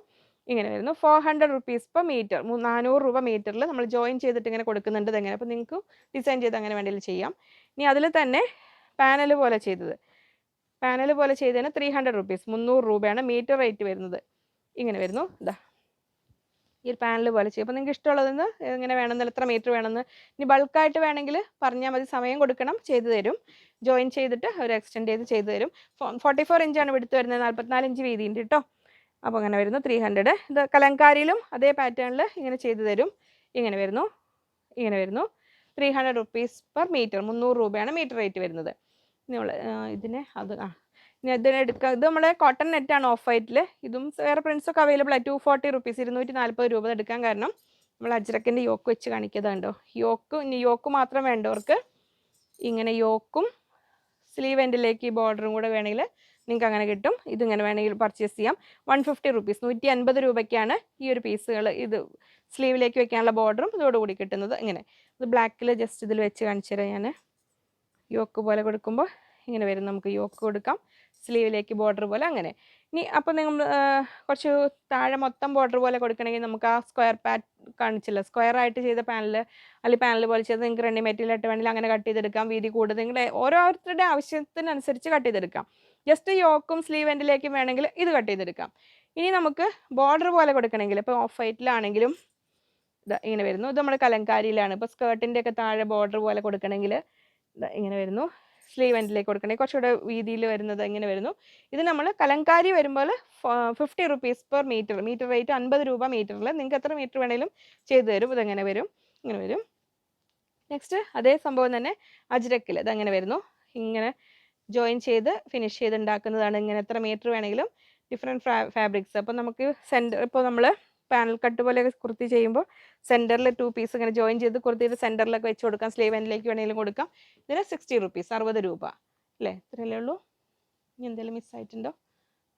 ഇങ്ങനെ വരുന്നു. Four hundred rupees per metre നാനൂറ് രൂപ മീറ്ററിൽ നമ്മൾ ജോയിൻ ചെയ്തിട്ട് ഇങ്ങനെ കൊടുക്കുന്നുണ്ട് ഇതെങ്ങനെ. അപ്പോൾ നിങ്ങൾക്ക് ഡിസൈൻ ചെയ്ത് അങ്ങനെ വേണമെങ്കിലും ചെയ്യാം. ഇനി അതിൽ തന്നെ പാനൽ പോലെ ചെയ്തത്. പാനൽ പോലെ ചെയ്തതിന് ത്രീ ഹൺഡ്രഡ് റുപ്പീസ് മുന്നൂറ് രൂപയാണ് മീറ്റർ റേറ്റ് വരുന്നത്. ഇങ്ങനെ വരുന്നു. ഇതാ ഈ ഒരു പാനൽ പോലെ ചെയ്യും. അപ്പോൾ നിങ്ങൾക്ക് ഇഷ്ടമുള്ളതെന്ന് എങ്ങനെ വേണമെന്ന് എത്ര മീറ്റർ വേണമെന്ന് ഇനി ബൾക്കായിട്ട് വേണമെങ്കിൽ പറഞ്ഞാൽ മതി. സമയം കൊടുക്കണം ചെയ്തു തരും. ജോയിൻ ചെയ്തിട്ട് അവർ എക്സ്റ്റെൻഡ് ചെയ്ത് ചെയ്തു തരും. ഫോർട്ടി ഫോർ ഇഞ്ചാണ് എടുത്ത് വരുന്നത്. നാൽപ്പത്തിനാല് ഇഞ്ച് വീതിയുണ്ട് കേട്ടോ അപ്പോൾ അങ്ങനെ വരുന്നു ത്രീ ഹൺഡ്രഡ് ഇത് കലങ്കാരിയിലും അതേ പാറ്റേണിൽ ഇങ്ങനെ ചെയ്തു തരും. ഇങ്ങനെ വരുന്നു. ഇങ്ങനെ വരുന്നു. Three hundred rupees per metre മുന്നൂറ് രൂപയാണ് മീറ്റർ റേറ്റ് വരുന്നത്. നമ്മൾ ഇതിനെ അത് ഇനി ഇതിന് എടുക്കുക ഇത് നമ്മുടെ കോട്ടൺ നെറ്റാണ് ഓഫ് വൈറ്റിൽ ഇതും വേറെ പ്രിൻസൊക്കെ അവൈലബിൾ ആണ് ടു ഫോർട്ടി റുപ്പീസ് ഇരുന്നൂറ്റി നാൽപ്പത് രൂപ എടുക്കാൻ കാരണം നമ്മൾ അജ്രക്കിന്റെ യോക്ക് വെച്ച് കാണിക്കുന്നതുണ്ടോ യോക്ക് ഇനി യോക്ക് മാത്രം വേണ്ടവർക്ക് ഇങ്ങനെ യോക്കും സ്ലീവ് എൻഡിലേക്ക് ഈ ബോർഡറും കൂടെ വേണമെങ്കിൽ നിങ്ങൾക്ക് അങ്ങനെ കിട്ടും. ഇതിങ്ങനെ വേണമെങ്കിൽ പർച്ചേസ് ചെയ്യാം. വൺ ഫിഫ്റ്റി റുപ്പീസ് നൂറ്റി അൻപത് രൂപയ്ക്കാണ് ഈ ഒരു പീസുകൾ ഇത് സ്ലീവിലേക്ക് വെക്കാനുള്ള ബോർഡറും ഇതോടുകൂടി കിട്ടുന്നത്. ഇങ്ങനെ. ഇത് ബ്ലാക്കിൽ ജസ്റ്റ് ഇതിൽ വെച്ച് കാണിച്ചു തരാം ഞാൻ യോക്ക് പോലെ കൊടുക്കുമ്പോൾ ഇങ്ങനെ വരും. നമുക്ക് യോക്ക് കൊടുക്കാം. സ്ലീവിലേക്ക് ബോർഡർ പോലെ അങ്ങനെ. ഇനി അപ്പോൾ നിങ്ങൾ കുറച്ച് താഴെ മൊത്തം ബോർഡർ പോലെ കൊടുക്കണമെങ്കിൽ നമുക്ക് ആ സ്ക്വയർ പാറ്റ് കാണിച്ചില്ല? സ്ക്വയർ ആയിട്ട് ചെയ്ത പാനൽ അല്ലെങ്കിൽ പാനൽ പോലെ ചെയ്ത് നിങ്ങൾക്ക് റെഡി മെറ്റീരിയൽ ആയിട്ട് വേണമെങ്കിൽ അങ്ങനെ കട്ട് ചെയ്തെടുക്കാം. വീതി കൂടുതൽ നിങ്ങളുടെ ഓരോരുത്തരുടെ ആവശ്യത്തിനനുസരിച്ച് കട്ട് ചെയ്തെടുക്കാം. ജസ്റ്റ് യോക്കും സ്ലീവ് എൻഡിലേക്കും വേണമെങ്കിൽ ഇത് കട്ട് ചെയ്തെടുക്കാം. ഇനി നമുക്ക് ബോർഡർ പോലെ കൊടുക്കണമെങ്കിൽ ഇപ്പോൾ ഓഫ് വൈറ്റിലാണെങ്കിലും ഇങ്ങനെ വരുന്നു. ഇത് നമ്മുടെ കലങ്കാരിയിലാണ്. ഇപ്പോൾ സ്കേർട്ടിന്റെ ഒക്കെ താഴെ ബോർഡർ പോലെ കൊടുക്കണമെങ്കിൽ ഇങ്ങനെ വരുന്നു. സ്ലീവ് എൻഡിലേക്ക് കൊടുക്കണേ. കുറച്ചുകൂടെ വീതിയിൽ വരുന്നത് ഇങ്ങനെ വരുന്നു. ഇത് നമ്മൾ കലങ്കാരി വരുമ്പോൾ fifty rupees per metre metre rate അൻപത് രൂപ മീറ്ററിൽ നിങ്ങൾക്ക് എത്ര മീറ്റർ വേണേലും ചെയ്തു തരും. ഇതെങ്ങനെ വരും. ഇങ്ങനെ വരും. നെക്സ്റ്റ് അതേ സംഭവം തന്നെ അജ്രക്കിൽ. ഇതങ്ങനെ വരുന്നു. ഇങ്ങനെ ജോയിൻ ചെയ്ത് ഫിനിഷ് ചെയ്ത് ഉണ്ടാക്കുന്നതാണ്. ഇങ്ങനെ എത്ര മീറ്റർ വേണമെങ്കിലും ഡിഫറെന്റ് ഫാബ്രിക്സ് അപ്പോൾ നമുക്ക് സെന്റർ ഇപ്പോൾ നമ്മൾ പാനൽ കട്ട് പോലെയൊക്കെ കുർത്തി ചെയ്യുമ്പോൾ സെന്ററിൽ ടു പീസ് ഇങ്ങനെ ജോയിൻ ചെയ്ത് കുർത്തിയുടെ സെന്ററിലൊക്കെ വെച്ച് കൊടുക്കാം. സ്ലീവ് എൻഡിലേക്ക് വേണമെങ്കിലും കൊടുക്കാം. ഇതിന് സിക്സ്റ്റി റുപ്പീസ് അറുപത് രൂപ. അല്ലേ? ഇത്രയല്ലേ ഉള്ളൂ. ഇനി എന്തെങ്കിലും മിസ്സായിട്ടുണ്ടോ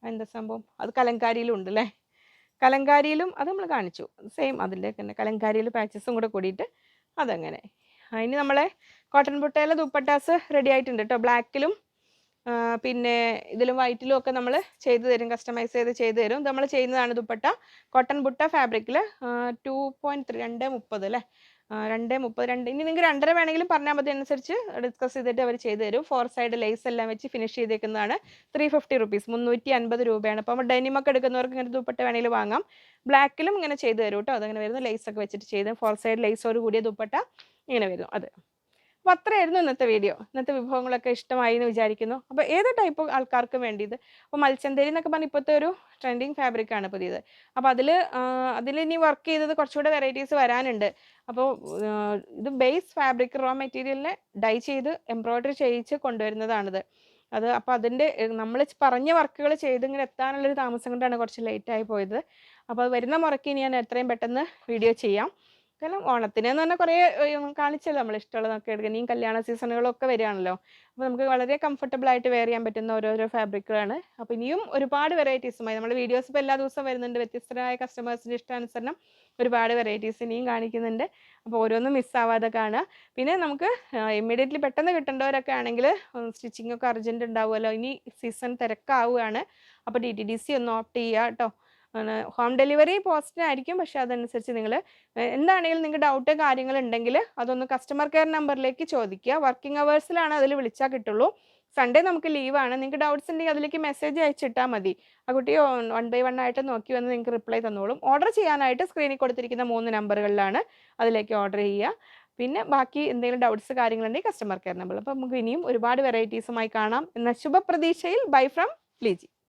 എന്താ സംഭവം? അത് കലങ്കാരിയിലും ഉണ്ട് അല്ലേ? കലങ്കാരിയിലും അത് നമ്മൾ കാണിച്ചു. സെയിം അതിന്റെ തന്നെ. കലങ്കാരിയിൽ പാച്ചസും കൂടെ കൂടിയിട്ട് അതങ്ങനെ. അതിന് നമ്മളെ കോട്ടൺ ബുട്ടയിലെ ദുപ്പട്ടാസ് റെഡി ആയിട്ടുണ്ട് കേട്ടോ ബ്ലാക്കിലും പിന്നെ ഇതിലും വൈറ്റിലും ഒക്കെ നമ്മൾ ചെയ്തു തരും കസ്റ്റമൈസ് ചെയ്ത് ചെയ്തു തരും. നമ്മൾ ചെയ്യുന്നതാണ് ദുപ്പട്ട. കോട്ടൺ ബുട്ട ഫാബ്രിക്കിൽ ടു പോയിന്റ് ത്രീ രണ്ട് മുപ്പത് അല്ലേ? രണ്ട് മുപ്പത് രണ്ട് ഇനി നിങ്ങൾക്ക് രണ്ടര വേണമെങ്കിലും പറഞ്ഞാൽ മതി അനുസരിച്ച് ഡിസ്കസ് ചെയ്തിട്ട് അവർ ചെയ്തു തരും. ഫോർ സൈഡ് ലേസ് എല്ലാം വെച്ച് ഫിനിഷ് ചെയ്തേക്കുന്നതാണ്. ത്രീ ഫിഫ്റ്റി റുപ്പീസ് മുന്നൂറ്റി അൻപത് രൂപയാണ്. അപ്പോൾ ഡെനിമൊക്കെ എടുക്കുന്നവർക്ക് ഇങ്ങനെ ദുപ്പട്ട വേണമെങ്കിൽ വാങ്ങാം. ബ്ലാക്കിലും ഇങ്ങനെ ചെയ്തു തരും കേട്ടോ അതങ്ങനെ വരുന്നു. ലേസ് ഒക്കെ വെച്ചിട്ട് ചെയ്ത് ഫോർ സൈഡ് ലേസോട് കൂടിയ ദുപ്പട്ട ഇങ്ങനെ വരും. അത്. അപ്പോൾ അത്രയായിരുന്നു ഇന്നത്തെ വീഡിയോ. ഇന്നത്തെ വിഭവങ്ങളൊക്കെ ഇഷ്ടമായി എന്ന് വിചാരിക്കുന്നു. അപ്പോൾ ഏത് ടൈപ്പ് ആൾക്കാർക്ക് വേണ്ടിയത്. അപ്പോൾ മത്സ്യന്തേരി എന്നൊക്കെ പറഞ്ഞാൽ ഇപ്പോഴത്തെ ഒരു ട്രെൻഡിങ് ഫാബ്രിക് ആണ് പുതിയത്. അപ്പോൾ അതിൽ അതിൽ ഇനി വർക്ക് ചെയ്തത് കുറച്ചുകൂടെ വെറൈറ്റീസ് വരാനുണ്ട്. അപ്പോൾ ഇത് ബേസ് ഫാബ്രിക് റോ മെറ്റീരിയലിനെ ഡൈ ചെയ്ത് എംബ്രോയ്ഡറി ചെയ്യിച്ച് കൊണ്ടുവരുന്നതാണിത്. അത് അപ്പോൾ അതിന്റെ നമ്മൾ പറഞ്ഞ വർക്കുകൾ ചെയ്ത് ഇങ്ങനെ എത്താനുള്ളൊരു താമസം കൊണ്ടാണ് കുറച്ച് ലേറ്റായി പോയത്. അപ്പോൾ വരുന്ന മുറയ്ക്ക് ഇനി ഞാൻ എത്രയും പെട്ടെന്ന് വീഡിയോ ചെയ്യാം. കാരണം ഓണത്തിന് എന്ന് പറഞ്ഞാൽ കുറേ കാണിച്ചല്ലോ നമ്മൾ ഇഷ്ടമുള്ളതൊക്കെ എടുക്കുക ഇനിയും കല്യാണ സീസണുകളൊക്കെ വരികയാണല്ലോ. അപ്പോൾ നമുക്ക് വളരെ കംഫർട്ടബിൾ ആയിട്ട് വെയർ ചെയ്യാൻ പറ്റുന്ന ഓരോരോ ഫാബ്രിക്കുകളാണ് അപ്പോൾ ഇനിയും ഒരുപാട് വെറൈറ്റീസുമായി നമ്മുടെ വീഡിയോസ് ഇപ്പോൾ എല്ലാ ദിവസവും വരുന്നുണ്ട്. വ്യത്യസ്തരായ കസ്റ്റമേഴ്സിന്റെ ഇഷ്ടാനുസരണം ഒരുപാട് വെറൈറ്റീസ് ഇനിയും കാണിക്കുന്നുണ്ട്. അപ്പോൾ ഓരോന്നും മിസ്സാവാതെ കാണുക. പിന്നെ നമുക്ക് ഇമ്മീഡിയറ്റ്ലി പെട്ടെന്ന് കിട്ടേണ്ടവരൊക്കെ ആണെങ്കിൽ സ്റ്റിച്ചിങ് ഒക്കെ അർജന്റ് ഉണ്ടാവുമല്ലോ. ഇനി സീസൺ തിരക്കാവുകയാണ്. അപ്പോൾ ഡി ടി ഡി സി ഒന്ന് ഓപ്റ്റ് ചെയ്യുക കേട്ടോ. ഹോം ഡെലിവറി പോസ്റ്റിനായിരിക്കും പക്ഷെ അതനുസരിച്ച് നിങ്ങൾ എന്താണെങ്കിലും നിങ്ങൾക്ക് ഡൗട്ട് കാര്യങ്ങൾ ഉണ്ടെങ്കിൽ അതൊന്ന് കസ്റ്റമർ കെയർ നമ്പറിലേക്ക് ചോദിക്കുക. വർക്കിംഗ് അവേഴ്സിലാണ് അതിൽ വിളിച്ചാൽ കിട്ടുള്ളൂ. സൺഡേ നമുക്ക് ലീവാണ്. നിങ്ങൾക്ക് ഡൗട്ട്സ് ഉണ്ടെങ്കിൽ അതിലേക്ക് മെസ്സേജ് അയച്ചിട്ടാൽ മതി. ആ കുട്ടി വൺ ബൈ വൺ ആയിട്ട് നോക്കി വന്ന് നിങ്ങൾക്ക് റിപ്ലൈ തന്നോളും. ഓർഡർ ചെയ്യാനായിട്ട് സ്ക്രീനിൽ കൊടുത്തിരിക്കുന്ന മൂന്ന് നമ്പറുകളിലാണ് അതിലേക്ക് ഓർഡർ ചെയ്യുക. പിന്നെ ബാക്കി എന്തെങ്കിലും ഡൗട്ട്സ് കാര്യങ്ങളുണ്ടെങ്കിൽ കസ്റ്റമർ കെയർ നമ്പർ അപ്പോൾ നമുക്ക് ഇനിയും ഒരുപാട് വെറൈറ്റീസുമായി കാണാം. എന്ന ശുഭപ്രതീക്ഷയിൽ ബൈ ഫ്രം ലീജി.